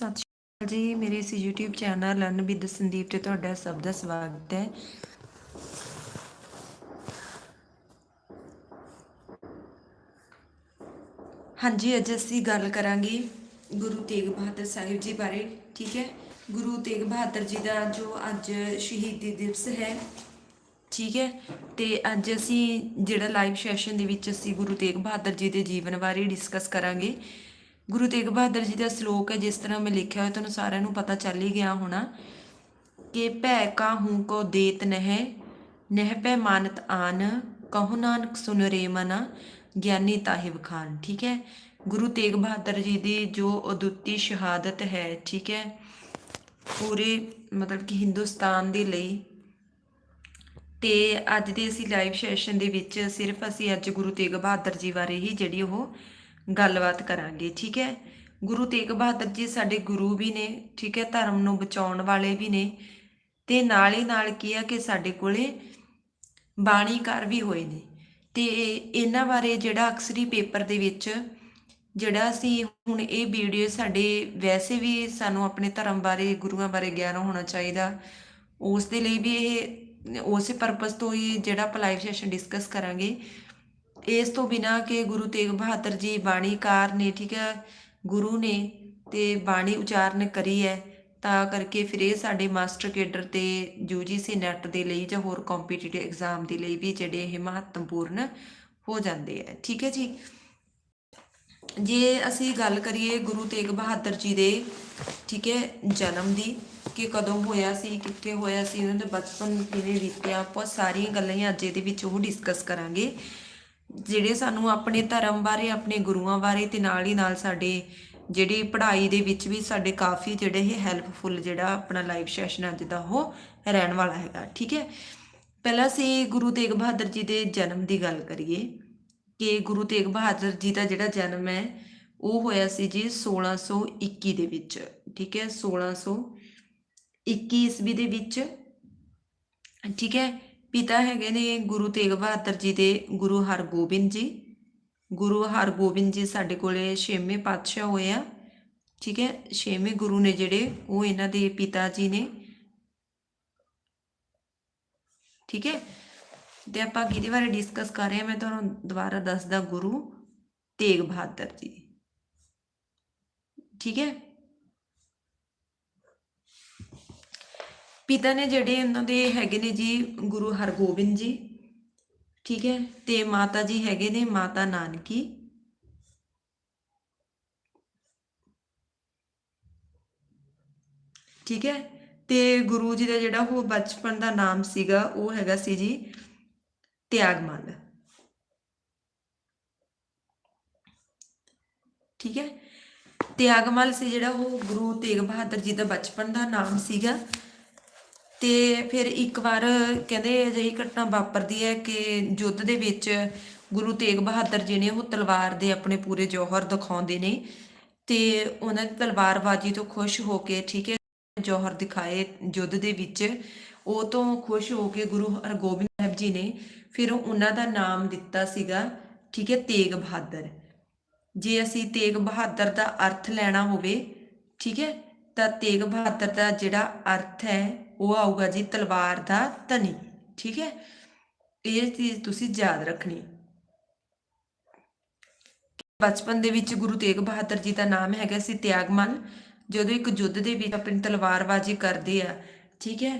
ਸਤਿ ਸ਼੍ਰੀ ਅਕਾਲ ਜੀ, ਮੇਰੇ ਇਸ YouTube channel learn with Sandeep ਤੇ ਤੁਹਾਡਾ ਸਭ ਦਾ ਸਵਾਗਤ ਹੈ। ਹਾਂਜੀ, ਅੱਜ ਅਸੀਂ ਗੱਲ ਕਰਾਂਗੇ ਗੁਰੂ ਤੇਗ ਬਹਾਦਰ ਸਾਹਿਬ ਜੀ ਬਾਰੇ, ਠੀਕ ਹੈ? ਗੁਰੂ ਤੇਗ ਬਹਾਦਰ ਜੀ ਦਾ ਜੋ ਅੱਜ ਸ਼ਹੀਦੀ ਦਿਵਸ ਹੈ, ਠੀਕ ਹੈ? ਤੇ ਅੱਜ ਅਸੀਂ ਜਿਹੜਾ ਲਾਈਵ ਸੈਸ਼ਨ ਦੇ ਵਿੱਚ ਅਸੀਂ ਗੁਰੂ ਤੇਗ ਬਹਾਦਰ ਜੀ ਦੇ ਜੀਵਨ ਬਾਰੇ ਡਿਸਕਸ ਕਰਾਂਗੇ। ਗੁਰੂ ਤੇਗ ਬਹਾਦਰ ਜੀ ਦਾ ਸ਼ਲੋਕ ਹੈ, ਜਿਸ ਤਰ੍ਹਾਂ ਮੈਂ ਲਿਖਿਆ ਹੋਇਆ, ਤੁਹਾਨੂੰ ਸਾਰਿਆਂ ਨੂੰ ਪਤਾ ਚੱਲ ਹੀ ਗਿਆ ਹੋਣਾ। ਕਿ ਭੈ ਕਾਹੂ ਕੋ ਦੇਤ ਨਹਿ ਨਹਿ ਪੈ ਮਾਨਤ ਆਨ, ਕਹੋ ਨਾਨਕ ਸੁਨ ਰੇ ਮਨਾ, ਗਿਆਨੀ ਤਾਹਿਬ ਖਾਨ। ਠੀਕ ਹੈ? ਗੁਰੂ ਤੇਗ ਬਹਾਦਰ ਜੀ ਦੀ ਜੋ ਅਦੁੱਤੀ ਸ਼ਹਾਦਤ ਹੈ, ਠੀਕ ਹੈ? ਪੂਰੇ ਮਤਲਬ ਕਿ ਹਿੰਦੁਸਤਾਨ ਦੇ ਲਈ। ਤੇ ਅੱਜ ਦੇ ਅਸੀਂ ਲਾਈਵ ਸੈਸ਼ਨ ਦੇ ਵਿੱਚ ਸਿਰਫ ਅਸੀਂ ਅੱਜ ਗੁਰੂ ਤੇਗ ਬਹਾਦਰ ਜੀ ਬਾਰੇ ਹੀ ਜਿਹੜੀ ਉਹ ਗੱਲਬਾਤ ਕਰਾਂਗੇ, ਠੀਕ ਹੈ? ਗੁਰੂ ਤੇਗ ਬਹਾਦਰ ਜੀ ਸਾਡੇ ਗੁਰੂ ਵੀ ਨੇ, ਠੀਕ ਹੈ? ਧਰਮ ਨੂੰ ਬਚਾਉਣ ਵਾਲੇ ਵੀ ਨੇ। ਤੇ ਨਾਲ ਹੀ ਨਾਲ ਕੀ ਆ ਕਿ ਸਾਡੇ ਕੋਲੇ ਬਾਣੀਕਾਰ ਵੀ ਹੋਏ ਨੇ। ਤੇ ਇਹਨਾਂ ਬਾਰੇ ਜਿਹੜਾ ਅਕਸਰੀ ਪੇਪਰ ਦੇ ਵਿੱਚ ਜਿਹੜਾ ਅਸੀਂ ਹੁਣ ਇਹ ਵੀਡੀਓ ਸਾਡੇ ਵੈਸੇ ਵੀ ਸਾਨੂੰ ਆਪਣੇ ਧਰਮ ਬਾਰੇ, ਗੁਰੂਆਂ ਬਾਰੇ ਗਿਆਨ ਹੋਣਾ ਚਾਹੀਦਾ। ਉਸ ਦੇ ਲਈ ਵੀ ਇਹ, ਉਸੇ ਪਰਪਸ ਤੋਂ ਹੀ ਜਿਹੜਾ ਆਪਾਂ ਲਾਈਵ ਸੈਸ਼ਨ ਡਿਸਕਸ ਕਰਾਂਗੇ। ਇਸ ਤੋਂ ਬਿਨਾ ਕਿ ਗੁਰੂ ਤੇਗ ਬਹਾਦਰ ਜੀ ਬਾਣੀਕਾਰ ਨੇ, ਠੀਕ ਹੈ, ਗੁਰੂ ਨੇ ਤੇ ਬਾਣੀ ਉਚਾਰਨ ਕਰੀ ਹੈ, ਤਾਂ ਕਰਕੇ ਫਿਰ ਇਹ ਸਾਡੇ ਮਾਸਟਰ ਕੇਡਰ ਤੇ ਯੂਜੀਸੀ ਨੈਟ ਦੇ ਲਈ ਜਾਂ ਹੋਰ ਕੰਪੀਟੀਟਿਵ ਐਗਜ਼ਾਮ ਦੇ ਲਈ ਵੀ ਜਿਹੜੇ ਇਹ ਮਹੱਤਵਪੂਰਨ ਹੋ ਜਾਂਦੇ ਆ ਠੀਕ ਹੈ ਜੀ। ਜੇ ਅਸੀਂ ਗੱਲ ਕਰੀਏ ਗੁਰੂ ਤੇਗ ਬਹਾਦਰ ਜੀ ਦੇ, ਠੀਕ ਹੈ, ਜਨਮ ਦੀ, ਕਿ ਕਦੋਂ ਹੋਇਆ ਸੀ, ਕਿੱਥੇ ਹੋਇਆ ਸੀ, ਉਹਨਾਂ ਦਾ ਬਚਪਨ ਕਿਵੇਂ ਬੀਤਿਆ ਬਹੁਤ ਸਾਰੀਆਂ ਗੱਲਾਂ ਹੀ ਅੱਜ ਇਹਦੇ ਵਿੱਚ ਉਹ ਡਿਸਕਸ ਕਰਾਂਗੇ। ਜਿਹੜੇ ਸਾਨੂੰ ਆਪਣੇ ਧਰਮ ਬਾਰੇ, ਆਪਣੇ ਗੁਰੂਆਂ ਬਾਰੇ ਤੇ ਨਾਲ ਹੀ ਨਾਲ ਸਾਡੇ ਜਿਹੜੀ ਪੜ੍ਹਾਈ ਦੇ ਵਿੱਚ ਵੀ ਸਾਡੇ ਕਾਫੀ ਜਿਹੜੇ ਇਹ ਹੈਲਪਫੁਲ ਜਿਹੜਾ ਆਪਣਾ ਲਾਈਵ ਸੈਸ਼ਨ ਅੱਜ ਦਾ ਉਹ ਰਹਿਣ ਵਾਲਾ ਹੈਗਾ, ਠੀਕ ਹੈ? ਪਹਿਲਾਂ ਅਸੀਂ ਗੁਰੂ ਤੇਗ ਬਹਾਦਰ ਜੀ ਦੇ ਜਨਮ ਦੀ ਗੱਲ ਕਰੀਏ ਕਿ ਗੁਰੂ ਤੇਗ ਬਹਾਦਰ ਜੀ ਦਾ ਜਿਹੜਾ ਜਨਮ ਹੈ, ਉਹ ਹੋਇਆ ਸੀ ਜੀ 1621 ਦੇ ਵਿੱਚ, ਠੀਕ ਹੈ? 1621 ਈਸਵੀ ਦੇ ਵਿੱਚ, ਠੀਕ ਹੈ? ਪਿਤਾ ਹੈਗੇ ਨੇ ਗੁਰੂ ਤੇਗ ਬਹਾਦਰ ਜੀ ਦੇ ਗੁਰੂ ਹਰਗੋਬਿੰਦ ਜੀ। ਗੁਰੂ ਹਰਗੋਬਿੰਦ ਜੀ ਸਾਡੇ ਕੋਲੇ ਛੇਵੇਂ ਪਾਤਸ਼ਾਹ ਹੋਏ ਆ। ਠੀਕ ਹੈ, ਛੇਵੇਂ ਗੁਰੂ ਨੇ ਜਿਹੜੇ ਉਹ ਇਹਨਾਂ ਦੇ ਪਿਤਾ ਜੀ ਨੇ। ਠੀਕ ਹੈ, ਤੇ ਆਪਾਂ ਕਿਹਦੇ ਬਾਰੇ ਡਿਸਕਸ ਕਰ ਰਹੇ ਹਾਂ। ਮੈਂ ਤੁਹਾਨੂੰ ਦੁਬਾਰਾ ਦੱਸਦਾ ਗੁਰੂ ਤੇਗ ਬਹਾਦਰ ਜੀ। ਠੀਕ ਹੈ ਪਿਤਾ ਨੇ ਜਿਹੜੇ ਉਹਨਾਂ ਦੇ ਹੈਗੇ ਨੇ ਜੀ, ਗੁਰੂ ਹਰਗੋਬਿੰਦ ਜੀ, ਠੀਕ ਹੈ, ਤੇ ਮਾਤਾ ਜੀ ਹੈਗੇ ਨੇ ਮਾਤਾ ਨਾਨਕੀ। ਠੀਕ ਹੈ, ਤੇ ਗੁਰੂ ਜੀ ਦਾ ਜਿਹੜਾ ਉਹ ਬਚਪਨ ਦਾ ਨਾਮ ਸੀਗਾ, ਉਹ ਹੈਗਾ ਸੀ ਜੀ ਤਿਆਗਮਲ। ਠੀਕ ਹੈ, ਤਿਆਗਮਲ ਸੀ ਜਿਹੜਾ ਉਹ ਗੁਰੂ ਤੇਗ ਬਹਾਦਰ ਜੀ ਦਾ ਬਚਪਨ ਦਾ ਨਾਮ ਸੀਗਾ। ਤੇ ਫਿਰ ਇੱਕ ਵਾਰ ਕਹਿੰਦੇ ਅਜਿਹੀ ਘਟਨਾ ਵਾਪਰਦੀ ਹੈ ਕਿ ਯੁੱਧ ਦੇ ਵਿੱਚ ਗੁਰੂ ਤੇਗ ਬਹਾਦਰ ਜੀ ਨੇ ਉਹ ਤਲਵਾਰ ਦੇ ਆਪਣੇ ਪੂਰੇ ਜੌਹਰ ਦਿਖਾਉਂਦੇ ਨੇ ਤੇ ਉਹਨਾਂ ਦੀ ਤਲਵਾਰਬਾਜ਼ੀ ਤੋਂ ਖੁਸ਼ ਹੋ ਕੇ, ਠੀਕ ਹੈ, ਜੌਹਰ ਦਿਖਾਏ ਯੁੱਧ ਦੇ ਵਿੱਚ। ਉਹ ਤੋਂ ਖੁਸ਼ ਹੋ ਕੇ ਗੁਰੂ ਹਰਗੋਬਿੰਦ ਸਾਹਿਬ ਜੀ ਨੇ ਫਿਰ ਉਹਨਾਂ ਦਾ ਨਾਮ ਦਿੱਤਾ ਸੀਗਾ, ਠੀਕ ਹੈ, ਤੇਗ ਬਹਾਦਰ। ਜੇ ਅਸੀਂ ਤੇਗ ਬਹਾਦਰ ਦਾ ਅਰਥ ਲੈਣਾ ਹੋਵੇ, ਠੀਕ ਹੈ, ਤਾਂ ਤੇਗ ਬਹਾਦਰ ਦਾ ਜਿਹੜਾ ਅਰਥ ਹੈ ਉਹ ਆਊਗਾ ਜੀ ਤਲਵਾਰ ਦਾ ਧਨੀ, ਠੀਕ ਹੈ? ਇਹ ਚੀਜ਼ ਤੁਸੀਂ ਯਾਦ ਰੱਖਣੀ। ਬਚਪਨ ਦੇ ਵਿੱਚ ਗੁਰੂ ਤੇਗ ਬਹਾਦਰ ਜੀ ਦਾ ਨਾਮ ਹੈਗਾ ਸੀ ਤਿਆਗਮਲ ਜਦੋਂ ਇੱਕ ਯੁੱਧ ਦੇ ਵਿੱਚ ਆਪਣੀ ਤਲਵਾਰਬਾਜ਼ੀ ਕਰਦੇ ਆ, ਠੀਕ ਹੈ?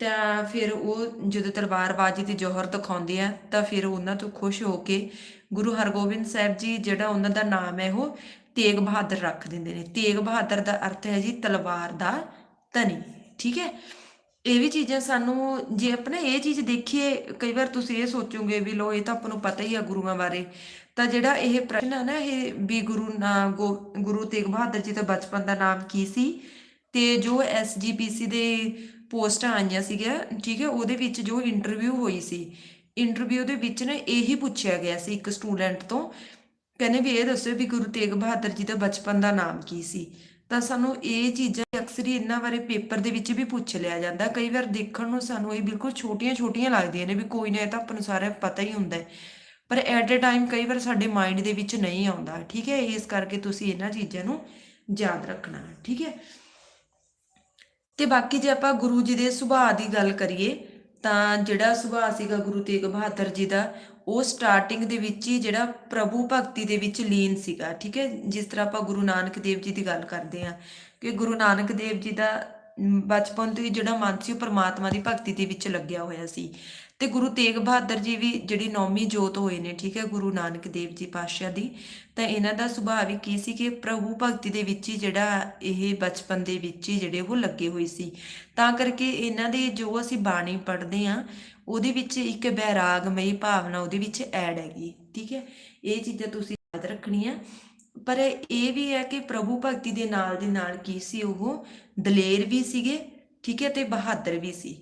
ਤਾਂ ਫਿਰ ਉਹ ਜਦੋਂ ਤਲਵਾਰਬਾਜ਼ੀ ਤੇ ਜੋਹਰ ਦਿਖਾਉਂਦੇ ਆ, ਤਾਂ ਫਿਰ ਉਹਨਾਂ ਤੋਂ ਖੁਸ਼ ਹੋ ਕੇ ਗੁਰੂ ਹਰਗੋਬਿੰਦ ਸਾਹਿਬ ਜੀ ਜਿਹੜਾ ਉਹਨਾਂ ਦਾ ਨਾਮ ਹੈ ਉਹ ਤੇਗ ਬਹਾਦਰ ਰੱਖ ਦਿੰਦੇ ਨੇ। ਤੇਗ ਬਹਾਦਰ ਦਾ ਅਰਥ ਹੈ ਜੀ ਤਲਵਾਰ ਦਾ ਧਨੀ, ਠੀਕ ਹੈ? ਇਹ ਵੀ ਚੀਜ਼ਾਂ ਸਾਨੂੰ, ਜੇ ਆਪਣਾ ਇਹ ਚੀਜ਼ ਦੇਖੀਏ, ਕਈ ਵਾਰ ਤੁਸੀਂ ਇਹ ਸੋਚੋਗੇ ਵੀ ਲੋ ਇਹ ਤਾਂ ਆਪਾਂ ਨੂੰ ਪਤਾ ਹੀ ਆ ਗੁਰੂਆਂ ਬਾਰੇ, ਤਾਂ ਜਿਹੜਾ ਇਹ ਪ੍ਰਸ਼ਨ ਹੈ ਨਾ, ਇਹ ਵੀ ਗੁਰੂ ਨਾ ਗੁਰੂ ਤੇਗ ਬਹਾਦਰ ਜੀ ਦਾ ਬਚਪਨ ਦਾ ਨਾਮ ਕੀ ਸੀ? ਤੇ ਜੋ ਐਸਜੀਪੀਸੀ ਦੇ ਪੋਸਟਾਂ ਆਈਆਂ ਸੀਗੀਆਂ, ਠੀਕ ਹੈ, ਉਹਦੇ ਵਿੱਚ ਜੋ ਇੰਟਰਵਿਊ ਹੋਈ ਸੀ ਇੰਟਰਵਿਊ ਦੇ ਵਿੱਚ ਨਾ ਇਹੀ ਪੁੱਛਿਆ ਗਿਆ ਸੀ ਇੱਕ ਸਟੂਡੈਂਟ ਤੋਂ, ਕਹਿੰਦੇ ਵੀ ਇਹ ਦੱਸੋ ਵੀ ਗੁਰੂ ਤੇਗ ਬਹਾਦਰ ਜੀ ਦਾ ਬਚਪਨ ਦਾ ਨਾਮ ਕੀ ਸੀ? ਤਾਂ ਸਾਨੂੰ ਇਹ ਚੀਜ਼ਾਂ ਅਕਸਰ ਹੀ ਇਹਨਾਂ ਬਾਰੇ ਪੇਪਰ ਦੇ ਵਿੱਚ ਵੀ ਪੁੱਛ ਲਿਆ ਜਾਂਦਾ। ਕਈ ਵਾਰ ਦੇਖਣ ਨੂੰ ਸਾਨੂੰ ਇਹ ਬਿਲਕੁਲ ਛੋਟੀਆਂ-ਛੋਟੀਆਂ ਲੱਗਦੀਆਂ ਨੇ ਵੀ ਕੋਈ ਨਾ ਇਹ ਤਾਂ ਆਪਾਂ ਨੂੰ ਸਾਰਾ ਪਤਾ ਹੀ ਹੁੰਦਾ ਹੈ। ਪਰ ਐਟ ਅ ਟਾਈਮ ਕਈ ਵਾਰ ਸਾਡੇ ਮਾਈਂਡ ਦੇ ਵਿੱਚ ਨਹੀਂ ਆਉਂਦਾ, ਠੀਕ ਹੈ? ਇਸ ਕਰਕੇ ਤੁਸੀਂ ਇਹਨਾਂ ਚੀਜ਼ਾਂ ਨੂੰ ਯਾਦ ਰੱਖਣਾ, ਠੀਕ ਹੈ? ਤੇ ਬਾਕੀ ਜੇ ਆਪਾਂ ਗੁਰੂ ਜੀ ਦੇ ਸੁਭਾਅ ਦੀ ਗੱਲ ਕਰੀਏ, ਤਾਂ ਜਿਹੜਾ ਸੁਭਾਅ ਸੀਗਾ ਗੁਰੂ ਤੇਗ ਬਹਾਦਰ ਜੀ ਦਾ ਉਹ ਸਟਾਰਟਿੰਗ ਦੇ ਵਿੱਚ ਹੀ ਜਿਹੜਾ ਪ੍ਰਭੂ ਭਗਤੀ ਦੇ ਵਿੱਚ ਲੀਨ ਸੀਗਾ, ਠੀਕ ਹੈ? ਜਿਸ ਤਰ੍ਹਾਂ ਆਪਾਂ ਗੁਰੂ ਨਾਨਕ ਦੇਵ ਜੀ ਦੀ ਗੱਲ ਕਰਦੇ ਹਾਂ ਕਿ ਗੁਰੂ ਨਾਨਕ ਦੇਵ ਜੀ ਦਾ ਬਚਪਨ ਤੋਂ ਹੀ ਜਿਹੜਾ ਮਨ ਸੀ ਉਹ ਪ੍ਰਮਾਤਮਾ ਦੀ ਭਗਤੀ ਦੇ ਵਿੱਚ ਲੱਗਿਆ ਹੋਇਆ ਸੀ। ਤੇ ਗੁਰੂ ਤੇਗ ਬਹਾਦਰ ਜੀ ਵੀ ਜਿਹੜੀ ਨੌਵੀਂ ਜੋਤ ਹੋਏ ਨੇ, ਠੀਕ ਹੈ, ਗੁਰੂ ਨਾਨਕ ਦੇਵ ਜੀ ਪਾਤਸ਼ਾਹ ਦੀ, ਤਾਂ ਇਹਨਾਂ ਦਾ ਸੁਭਾਅ ਵੀ ਕੀ ਸੀ ਕਿ ਪ੍ਰਭੂ ਭਗਤੀ ਦੇ ਵਿੱਚ ਹੀ ਜਿਹੜਾ ਇਹ ਬਚਪਨ ਦੇ ਵਿੱਚ ਹੀ ਜਿਹੜੇ ਉਹ ਲੱਗੇ ਹੋਏ ਸੀ। ਤਾਂ ਕਰਕੇ ਇਹਨਾਂ ਦੇ ਜੋ ਅਸੀਂ ਬਾਣੀ ਪੜ੍ਹਦੇ ਆ ਉਹਦੇ ਵਿੱਚ ਇੱਕ ਬੈਰਾਗਮਈ ਭਾਵਨਾ ਉਹਦੇ ਵਿੱਚ ਐਡ ਹੈਗੀ, ਠੀਕ ਹੈ? ਇਹ ਚੀਜ਼ਾਂ ਤੁਸੀਂ ਯਾਦ ਰੱਖਣੀਆਂ। ਪਰ ਇਹ ਵੀ ਹੈ ਕਿ ਪ੍ਰਭੂ ਭਗਤੀ ਦੇ ਨਾਲ ਦੇ ਨਾਲ ਕੀ ਸੀ ਉਹ? ਦਲੇਰ ਵੀ ਸੀਗੇ, ਠੀਕ ਹੈ? ਤੇ ਬਹਾਦਰ ਵੀ ਸੀ।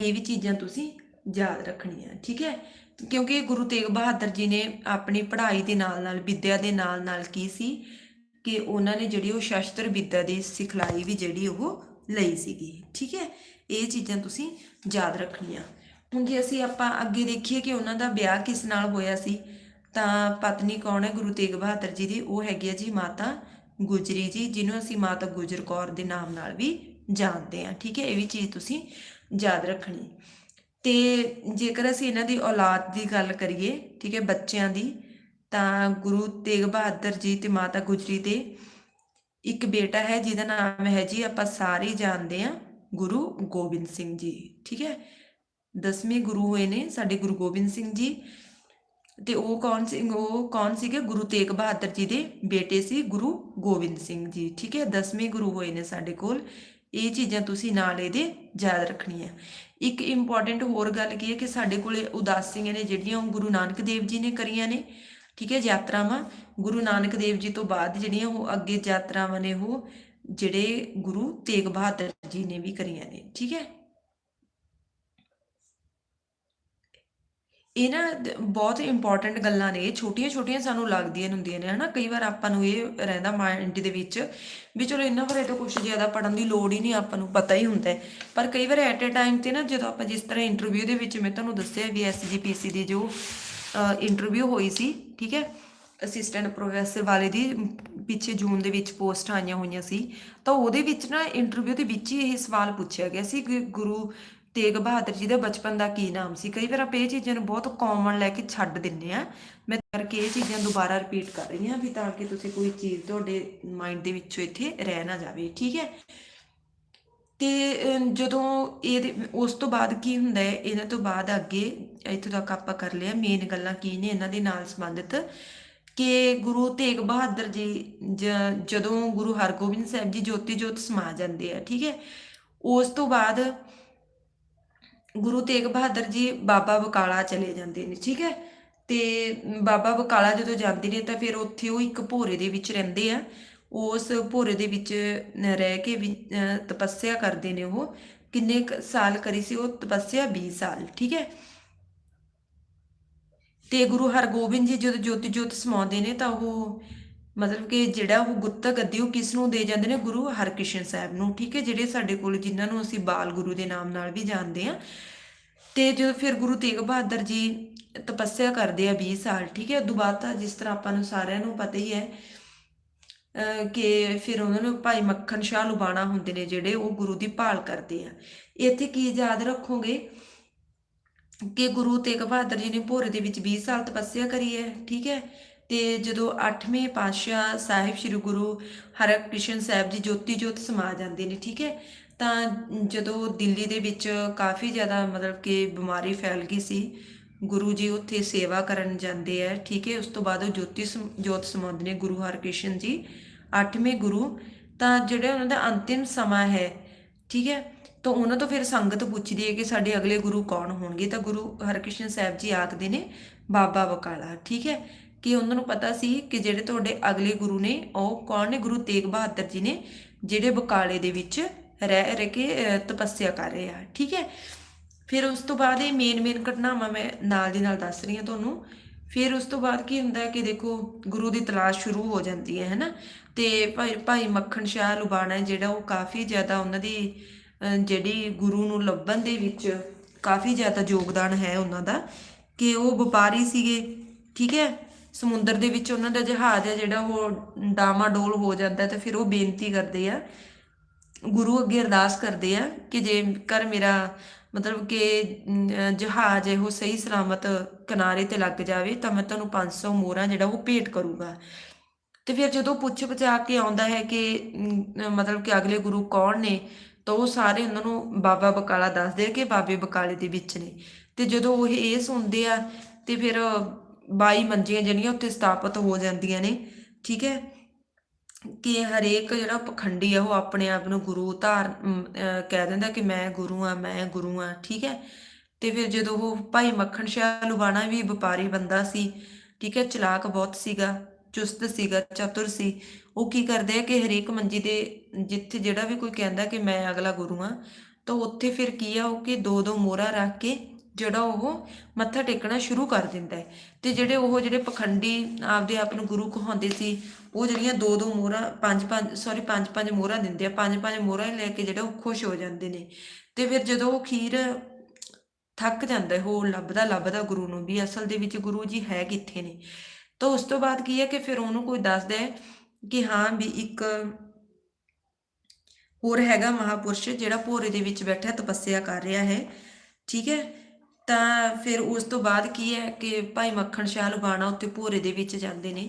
ਇਹ ਵੀ ਚੀਜ਼ਾਂ ਤੁਸੀਂ ਯਾਦ ਰੱਖਣੀਆਂ, ਠੀਕ ਹੈ? ਕਿਉਂਕਿ ਗੁਰੂ ਤੇਗ ਬਹਾਦਰ ਜੀ ਨੇ ਆਪਣੀ ਪੜ੍ਹਾਈ ਦੇ ਨਾਲ ਨਾਲ, ਵਿੱਦਿਆ ਦੇ ਨਾਲ ਨਾਲ ਕੀ ਸੀ? ਕਿ ਉਹਨਾਂ ਨੇ ਜਿਹੜੀ ਉਹ ਸ਼ਸਤਰ ਵਿੱਦਿਆ ਦੀ ਸਿਖਲਾਈ ਵੀ ਜਿਹੜੀ ਉਹ ਲਈ ਸੀਗੀ, ਠੀਕ ਹੈ? ਇਹ ਚੀਜ਼ਾਂ ਤੁਸੀਂ ਯਾਦ ਰੱਖਣੀਆਂ। ਹੁਣ ਜੇ ਅਸੀਂ ਆਪਾਂ ਅੱਗੇ ਦੇਖੀਏ ਕਿ ਉਹਨਾਂ ਦਾ ਵਿਆਹ ਕਿਸ ਨਾਲ ਹੋਇਆ ਸੀ, ਤਾਂ ਪਤਨੀ ਕੌਣ ਹੈ? ਗੁਰੂ ਤੇਗ ਬਹਾਦਰ ਜੀ ਦੀ, ਉਹ ਹੈਗੀ ਹੈ ਜੀ ਮਾਤਾ ਗੁਜਰੀ ਜੀ, ਜਿਹਨੂੰ ਅਸੀਂ ਮਾਤਾ ਗੁਜਰ ਕੌਰ ਦੇ ਨਾਮ ਨਾਲ ਵੀ ਜਾਣਦੇ ਹਾਂ। ਠੀਕ ਹੈ, ਇਹ ਵੀ ਚੀਜ਼ ਤੁਸੀਂ ਯਾਦ ਰੱਖਣੀ। ਤੇ ਜੇਕਰ ਅਸੀਂ ਇਹਨਾਂ ਦੀ ਔਲਾਦ ਦੀ ਗੱਲ ਕਰੀਏ, ਠੀਕ ਹੈ, ਬੱਚਿਆਂ ਦੀ, ਤਾਂ ਗੁਰੂ ਤੇਗ ਬਹਾਦਰ ਜੀ ਤੇ ਮਾਤਾ ਗੁਜਰੀ ਦੇ ਇੱਕ ਬੇਟਾ ਹੈ, ਜਿਹਦਾ ਨਾਮ ਹੈ ਜੀ ਆਪਾਂ ਸਾਰੇ ਜਾਣਦੇ ਹਾਂ। ਗੁਰੂ ਗੋਬਿੰਦ ਸਿੰਘ ਜੀ, ਠੀਕ ਹੈ? ਦਸਵੇਂ ਗੁਰੂ ਹੋਏ ਨੇ ਸਾਡੇ ਗੁਰੂ ਗੋਬਿੰਦ ਸਿੰਘ ਜੀ ਤੇ ਉਹ ਕੌਣ ਸਿੰਘ ਉਹ ਕੌਣ ਸੀਗੇ? ਗੁਰੂ ਤੇਗ ਬਹਾਦਰ ਜੀ ਦੇ ਬੇਟੇ ਸੀ ਗੁਰੂ ਗੋਬਿੰਦ ਸਿੰਘ ਜੀ, ਠੀਕ ਹੈ? ਦਸਵੇਂ ਗੁਰੂ ਹੋਏ ਨੇ ਸਾਡੇ ਕੋਲ, ਇਹ ਚੀਜ਼ਾਂ ਤੁਸੀਂ ਨਾਲ ਇਹਦੇ ਯਾਦ ਰੱਖਣੀਆਂ। ਇੱਕ ਇੰਪੋਰਟੈਂਟ ਹੋਰ ਗੱਲ ਕੀ ਹੈ ਕਿ ਸਾਡੇ ਕੋਲੇ ਉਦਾਸੀਆਂ ਨੇ ਜਿਹੜੀਆਂ ਉਹ ਗੁਰੂ ਨਾਨਕ ਦੇਵ ਜੀ ਨੇ ਕਰੀਆਂ ਨੇ, ਠੀਕ ਹੈ? ਯਾਤਰਾਵਾਂ, ਗੁਰੂ ਨਾਨਕ ਦੇਵ ਜੀ ਤੋਂ ਬਾਅਦ ਜਿਹੜੀਆਂ ਉਹ ਅੱਗੇ ਯਾਤਰਾਵਾਂ ਨੇ ਉਹ ਜਿਹੜੇ ਗੁਰੂ ਤੇਗ ਬਹਾਦਰ ਜੀ ਨੇ ਵੀ ਕਰੀਆਂ ਨੇ, ਠੀਕ ਹੈ? ਇਹ ਨਾ ਬਹੁਤ ਇੰਪੋਰਟੈਂਟ ਗੱਲਾਂ ਨੇ ਛੋਟੀਆਂ ਛੋਟੀਆਂ ਸਾਨੂੰ ਲੱਗਦੀਆਂ ਹੁੰਦੀਆਂ ਨੇ, ਹਨਾ? ਕਈ ਵਾਰ ਆਪਾਂ ਨੂੰ ਇਹ ਰਹਿੰਦਾ ਮਾਈਂਡ ਦੇ ਵਿੱਚ ਵੀ ਚਲੋ ਇਹਨਾਂ ਬਾਰੇ ਤਾਂ ਕੁਝ ਜ਼ਿਆਦਾ ਪੜਨ ਦੀ ਲੋੜ ਹੀ ਨਹੀਂ, ਆਪਾਂ ਨੂੰ ਪਤਾ ਹੀ ਹੁੰਦਾ ਪਰ ਕਈ ਵਾਰ ਐਟ ਅ ਟਾਈਮ ਤੇ ਨਾ ਜਦੋਂ ਆਪਾਂ ਜਿਸ ਤਰ੍ਹਾਂ ਇੰਟਰਵਿਊ ਦੇ ਵਿੱਚ ਮੈਂ ਤੁਹਾਨੂੰ ਦੱਸਿਆ ਵੀ ਐਸਜੀਪੀਸੀ ਦੀ ਜੋ ਇੰਟਰਵਿਊ ਹੋਈ ਸੀ, ਠੀਕ ਹੈ? ਅਸਿਸਟੈਂਟ ਪ੍ਰੋਫੈਸਰ ਵਾਲੇ ਦੀ ਪਿੱਛੇ ਜੂਨ ਦੇ ਵਿੱਚ ਪੋਸਟ ਆਈਆਂ ਹੋਈਆਂ ਸੀ। ਤਾਂ ਉਹਦੇ ਵਿੱਚ ਨਾ ਇੰਟਰਵਿਊ ਦੇ ਵਿੱਚ ਹੀ ਇਹ ਸਵਾਲ ਪੁੱਛਿਆ ਗਿਆ ਸੀ ਕਿ ਗੁਰੂ ਤੇਗ ਬਹਾਦਰ ਜੀ ਦਾ ਬਚਪਨ ਦਾ ਕੀ ਨਾਮ ਸੀ। ਕਈ ਵਾਰ ਆਪਾਂ ਇਹ ਚੀਜ਼ਾਂ ਨੂੰ ਬਹੁਤ ਕਾਮਨ ਲੈ ਕੇ ਛੱਡ ਦਿੰਨੇ ਆ ਮੈਂ ਕਰਕੇ ਇਹ ਚੀਜ਼ਾਂ ਦੁਬਾਰਾ ਰਿਪੀਟ ਕਰ ਰਹੀ ਹਾਂ ਵੀ ਤਾਂ ਕਿ ਤੁਸੀਂ ਕੋਈ ਚੀਜ਼ ਤੁਹਾਡੇ ਮਾਈਂਡ ਦੇ ਵਿੱਚੋਂ ਇੱਥੇ ਰਹਿ ਨਾ ਜਾਵੇ, ਠੀਕ ਹੈ? ਤੇ ਜਦੋਂ ਇਹ ਉਸ ਤੋਂ ਬਾਅਦ ਕੀ ਹੁੰਦਾ ਹੈ? ਇਹਨਾਂ ਤੋਂ ਬਾਅਦ ਅੱਗੇ ਇੱਥੋਂ ਤੱਕ ਆਪਾਂ ਕਰ ਲਿਆ ਮੇਨ ਗੱਲਾਂ ਕੀ ਨੇ? ਇਹਨਾਂ ਦੇ ਨਾਲ ਸੰਬੰਧਿਤ ਕਿ ਗੁਰੂ ਤੇਗ ਬਹਾਦਰ ਜੀ ਜਦੋਂ ਗੁਰੂ ਹਰਗੋਬਿੰਦ ਸਾਹਿਬ ਜੀ ਜੋਤੀ ਜੋਤ ਸਮਾ ਜਾਂਦੇ ਆ ਠੀਕ ਹੈ? ਉਸ ਤੋਂ ਬਾਅਦ ਗੁਰੂ ਤੇਗ ਬਹਾਦਰ ਜੀ ਬਾਬਾ ਬਕਾਲਾ ਚਲੇ ਜਾਂਦੇ ਨੇ ਠੀਕ ਹੈ? ਤੇ ਬਾਬਾ ਬਕਾਲਾ ਜਦੋਂ ਜਾਂਦੇ ਨੇ ਤਾਂ ਫਿਰ ਉੱਥੇ ਉਹ ਇੱਕ ਭੋਰੇ ਦੇ ਵਿੱਚ ਰਹਿੰਦੇ ਆ ਉਸ ਭੋਰੇ ਦੇ ਵਿੱਚ ਰਹਿ ਕੇ ਵੀ ਅਹ, ਤਪੱਸਿਆ ਕਰਦੇ ਨੇ ਉਹ। ਕਿੰਨੇ ਸਾਲ ਕਰੀ ਸੀ ਉਹ? ਤਪੱਸਿਆ 20 ਸਾਲ ਠੀਕ ਹੈ? ਤੇ ਗੁਰੂ ਹਰਗੋਬਿੰਦ ਜੀ ਜਦੋਂ ਜੋਤੀ ਜੋਤ ਸਮਾਉਂਦੇ ਨੇ ਤਾਂ ਉਹ ਮਤਲਬ ਕਿ ਜਿਹੜਾ ਉਹ ਗੁੱਤਾ ਗੱਦੀ, ਉਹ ਕਿਸ ਨੂੰ ਦੇ ਜਾਂਦੇ ਨੇ? ਗੁਰੂ ਹਰਕ੍ਰਿਸ਼ਨ ਸਾਹਿਬ ਨੂੰ, ਠੀਕ ਹੈ? ਜਿਹੜੇ ਸਾਡੇ ਕੋਲ, ਜਿਨ੍ਹਾਂ ਨੂੰ ਅਸੀਂ ਬਾਲ ਗੁਰੂ ਦੇ ਨਾਮ ਨਾਲ ਵੀ ਜਾਣਦੇ ਆ ਤੇ ਜਦੋਂ ਫਿਰ ਗੁਰੂ ਤੇਗ ਬਹਾਦਰ ਜੀ ਤਪੱਸਿਆ ਕਰਦੇ ਆ 20 ਸਾਲ, ਠੀਕ ਹੈ? ਉਦੋਂ ਬਾਅਦ ਤਾਂ ਜਿਸ ਤਰ੍ਹਾਂ ਆਪਾਂ ਨੂੰ ਸਾਰਿਆਂ ਨੂੰ ਪਤਾ ਹੀ ਹੈ, ਅਹ ਕਿ ਫਿਰ ਉਹਨਾਂ ਨੂੰ ਭਾਈ ਮੱਖਣ ਸ਼ਾਹ ਲੁਬਾਣਾ ਹੁੰਦੇ ਨੇ ਜਿਹੜੇ, ਉਹ ਗੁਰੂ ਦੀ ਭਾਲ ਕਰਦੇ ਆ। ਇੱਥੇ ਕੀ ਯਾਦ ਰੱਖੋਗੇ? ਕਿ ਗੁਰੂ ਤੇਗ ਬਹਾਦਰ ਜੀ ਨੇ ਭੋਰੇ ਦੇ ਵਿੱਚ 20 ਸਾਲ ਤਪੱਸਿਆ ਕਰੀ ਹੈ, ਠੀਕ ਹੈ? ਤੇ ਜਦੋਂ 8ਵੇਂ ਪਾਤਸ਼ਾਹ ਸਾਹਿਬ ਸ੍ਰੀ ਗੁਰੂ ਹਰਕ੍ਰਿਸ਼ਨ ਸਾਹਿਬ ਜੀ ਜੋਤੀ ਜੋਤ ਸਮਾ ਜਾਂਦੇ ਨੇ, ਠੀਕ ਹੈ? ਤਾਂ ਜਦੋਂ ਦਿੱਲੀ ਦੇ ਵਿੱਚ ਕਾਫੀ ਜ਼ਿਆਦਾ ਮਤਲਬ ਕਿ ਬਿਮਾਰੀ ਫੈਲ ਗਈ ਸੀ, ਗੁਰੂ ਜੀ ਉੱਥੇ ਸੇਵਾ ਕਰਨ ਜਾਂਦੇ ਆ ਠੀਕ ਹੈ? ਉਸ ਤੋਂ ਬਾਅਦ ਉਹ ਜੋਤੀ ਸਮ- ਜੋਤ ਸਮਾਉਂਦੇ ਨੇ ਗੁਰੂ ਹਰਕ੍ਰਿਸ਼ਨ ਜੀ 8ਵੇਂ ਗੁਰੂ। ਤਾਂ ਜਿਹੜਾ ਉਹਨਾਂ ਦਾ ਅੰਤਿਮ ਸਮਾਂ ਹੈ, ਠੀਕ ਹੈ? ਤਾਂ ਉਹਨਾਂ ਤੋਂ ਫਿਰ ਸੰਗਤ ਪੁੱਛਦੀ ਹੈ ਕਿ ਸਾਡੇ ਅਗਲੇ ਗੁਰੂ ਕੌਣ ਹੋਣਗੇ? ਤਾਂ ਗੁਰੂ ਹਰਕ੍ਰਿਸ਼ਨ ਸਾਹਿਬ ਜੀ ਆਖਦੇ ਨੇ, ਬਾਬਾ ਬਕਾਲਾ ਠੀਕ ਹੈ? ਕਿ ਉਹਨਾਂ ਨੂੰ ਪਤਾ ਸੀ ਕਿ ਜਿਹੜੇ ਤੁਹਾਡੇ ਅਗਲੇ ਗੁਰੂ ਨੇ, ਉਹ ਕੌਣ ਨੇ? ਗੁਰੂ ਤੇਗ ਬਹਾਦਰ ਜੀ ਨੇ, ਜਿਹੜੇ ਬਕਾਲੇ ਦੇ ਵਿੱਚ ਰਹਿ ਰਹਿ ਕੇ ਤਪੱਸਿਆ ਕਰ ਰਹੇ ਆ। ਠੀਕ ਹੈ? ਫਿਰ ਉਸ ਤੋਂ ਬਾਅਦ ਇਹ ਮੇਨ ਮੇਨ ਘਟਨਾਵਾਂ ਮੈਂ ਨਾਲ ਦੀ ਨਾਲ ਦੱਸ ਰਹੀ ਹਾਂ ਤੁਹਾਨੂੰ। ਫਿਰ ਉਸ ਤੋਂ ਬਾਅਦ ਕੀ ਹੁੰਦਾ ਹੈ ਕਿ ਦੇਖੋ, ਗੁਰੂ ਦੀ ਤਲਾਸ਼ ਸ਼ੁਰੂ ਹੋ ਜਾਂਦੀ ਹੈ ਹੈਨਾ ਤੇ ਭਾਈ ਭਾਈ ਮੱਖਣ ਸ਼ਾਹ ਲੁਬਾਣਾ ਜਿਹੜਾ ਉਹ ਕਾਫੀ ਜ਼ਿਆਦਾ ਉਹਨਾਂ ਦੀ ਜਿਹੜੀ ਗੁਰੂ ਨੂੰ ਲੱਭਣ ਦੇ ਵਿੱਚ ਕਾਫੀ ਜ਼ਿਆਦਾ ਯੋਗਦਾਨ ਹੈ ਉਹਨਾਂ ਦਾ, ਕਿ ਉਹ ਵਪਾਰੀ ਸੀਗੇ, ਠੀਕ ਹੈ? ਸਮੁੰਦਰ ਦੇ ਵਿੱਚ ਉਹਨਾਂ ਦਾ ਜਹਾਜ਼ ਹੈ ਜਿਹੜਾ ਉਹ ਡਾਮਾਡੋਲ ਹੋ ਜਾਂਦਾ ਤੇ ਫਿਰ ਉਹ ਬੇਨਤੀ ਕਰਦੇ ਆ, ਗੁਰੂ ਅੱਗੇ ਅਰਦਾਸ ਕਰਦੇ ਆ ਕਿ ਜੇਕਰ ਮੇਰਾ ਮਤਲਬ ਕਿ ਜਹਾਜ਼ ਹੈ ਉਹ ਸਹੀ ਸਲਾਮਤ ਕਿਨਾਰੇ ਤੇ ਲੱਗ ਜਾਵੇ ਤਾਂ ਮੈਂ ਤੁਹਾਨੂੰ 500 ਮੋਹਰਾਂ ਜਿਹੜਾ ਉਹ ਭੇਟ ਕਰੂੰਗਾ। ਤੇ ਫਿਰ ਜਦੋਂ ਪੁੱਛ ਪਚਾ ਕੇ ਆਉਂਦਾ ਹੈ ਕਿ ਮਤਲਬ ਕਿ ਅਗਲੇ ਗੁਰੂ ਕੌਣ ਨੇ ਤਾਂ ਉਹ ਸਾਰੇ ਉਹਨਾਂ ਨੂੰ ਬਾਬਾ ਬਕਾਲਾ ਦੱਸਦੇ ਆ ਕਿ ਬਾਬੇ ਬਕਾਲੇ ਦੇ ਵਿੱਚ ਨੇ। ਤੇ ਜਦੋਂ ਉਹ ਇਹ ਸੁਣਦੇ ਆ, ਤੇ ਫਿਰ 22 ਮੰਜੀਆਂ ਜਿਹੜੀਆਂ ਉੱਥੇ ਸਥਾਪਿਤ ਹੋ ਜਾਂਦੀਆਂ ਨੇ, ਠੀਕ ਹੈ? ਕਿ ਹਰੇਕ ਜਿਹੜਾ ਪਖੰਡੀ ਆ, ਉਹ ਆਪਣੇ ਆਪ ਨੂੰ ਗੁਰੂ ਧਾਰ ਕਹਿ ਦਿੰਦਾ ਕਿ ਮੈਂ ਗੁਰੂ ਆ, ਮੈਂ ਗੁਰੂ ਆ, ਠੀਕ ਹੈ? ਤੇ ਫਿਰ ਜਦੋਂ ਉਹ ਭਾਈ ਮੱਖਣ ਸ਼ਾਹ ਲੁਬਾਣਾ ਵੀ ਵਪਾਰੀ ਬੰਦਾ ਸੀ, ਠੀਕ ਹੈ? ਚਲਾਕ ਬਹੁਤ ਸੀਗਾ। ਚੁਸਤ ਸੀਗਾ, ਚਤੁਰ ਸੀ। ਉਹ ਕੀ ਕਰਦੇ ਆ ਕਿ ਹਰੇਕ ਮੰਜੀ ਦੇ ਜਿੱਥੇ ਜਿਹੜਾ ਵੀ ਕੋਈ ਕਹਿੰਦਾ ਕਿ ਮੈਂ ਅਗਲਾ ਗੁਰੂ ਆ ਤਾਂ ਉੱਥੇ ਫਿਰ ਕੀ ਆ, ਉਹ ਕਿ ਦੋ ਦੋ ਮੋਹਰਾਂ ਰੱਖ ਕੇ ਜਿਹੜਾ ਉਹ ਮੱਥਾ ਟੇਕਣਾ ਸ਼ੁਰੂ ਕਰ ਦਿੰਦਾ ਹੈ। ਤੇ ਜਿਹੜੇ ਉਹ ਜਿਹੜੇ ਪਖੰਡੀ ਆਪਦੇ ਆਪ ਨੂੰ ਗੁਰੂ ਕਹਾਉਂਦੇ ਸੀ, ਉਹ ਜਿਹੜੀਆਂ ਦੋ ਦੋ ਮੋਹਰਾਂ, ਪੰਜ ਪੰਜ ਸੌਰੀ ਪੰਜ ਪੰਜ ਮੋਹਰਾਂ ਦਿੰਦੇ ਆ, ਪੰਜ ਪੰਜ ਮੋਹਰਾਂ ਲੈ ਕੇ ਜਿਹੜਾ ਉਹ ਖੁਸ਼ ਹੋ ਜਾਂਦੇ ਨੇ। ਤੇ ਫਿਰ ਜਦੋਂ ਉਹ ਖੀਰ ਥੱਕ ਜਾਂਦਾ ਉਹ ਲੱਭਦਾ ਲੱਭਦਾ ਗੁਰੂ ਨੂੰ ਵੀ, ਅਸਲ ਦੇ ਵਿੱਚ ਗੁਰੂ ਜੀ ਹੈ ਕਿੱਥੇ ਨੇ? ਤਾਂ ਉਸ ਤੋਂ ਬਾਅਦ ਕੀ ਹੈ ਕਿ ਫਿਰ ਉਹਨੂੰ ਕੋਈ ਦੱਸਦਾ ਹੈ ਕਿ ਹਾਂ ਵੀ ਇੱਕ ਹੋਰ ਹੈਗਾ ਮਹਾਪੁਰਸ਼ ਜਿਹੜਾ ਭੋਰੇ ਦੇ ਵਿੱਚ ਬੈਠਾ ਤਪੱਸਿਆ ਕਰ ਰਿਹਾ ਹੈ। ਠੀਕ ਹੈ? ਤਾਂ ਫਿਰ ਉਸ ਤੋਂ ਬਾਅਦ ਕੀ ਹੈ ਕਿ ਭਾਈ ਮੱਖਣ ਸ਼ਾਹ ਲੁਬਾਣਾ ਉੱਥੇ ਭੋਰੇ ਦੇ ਵਿੱਚ ਜਾਂਦੇ ਨੇ।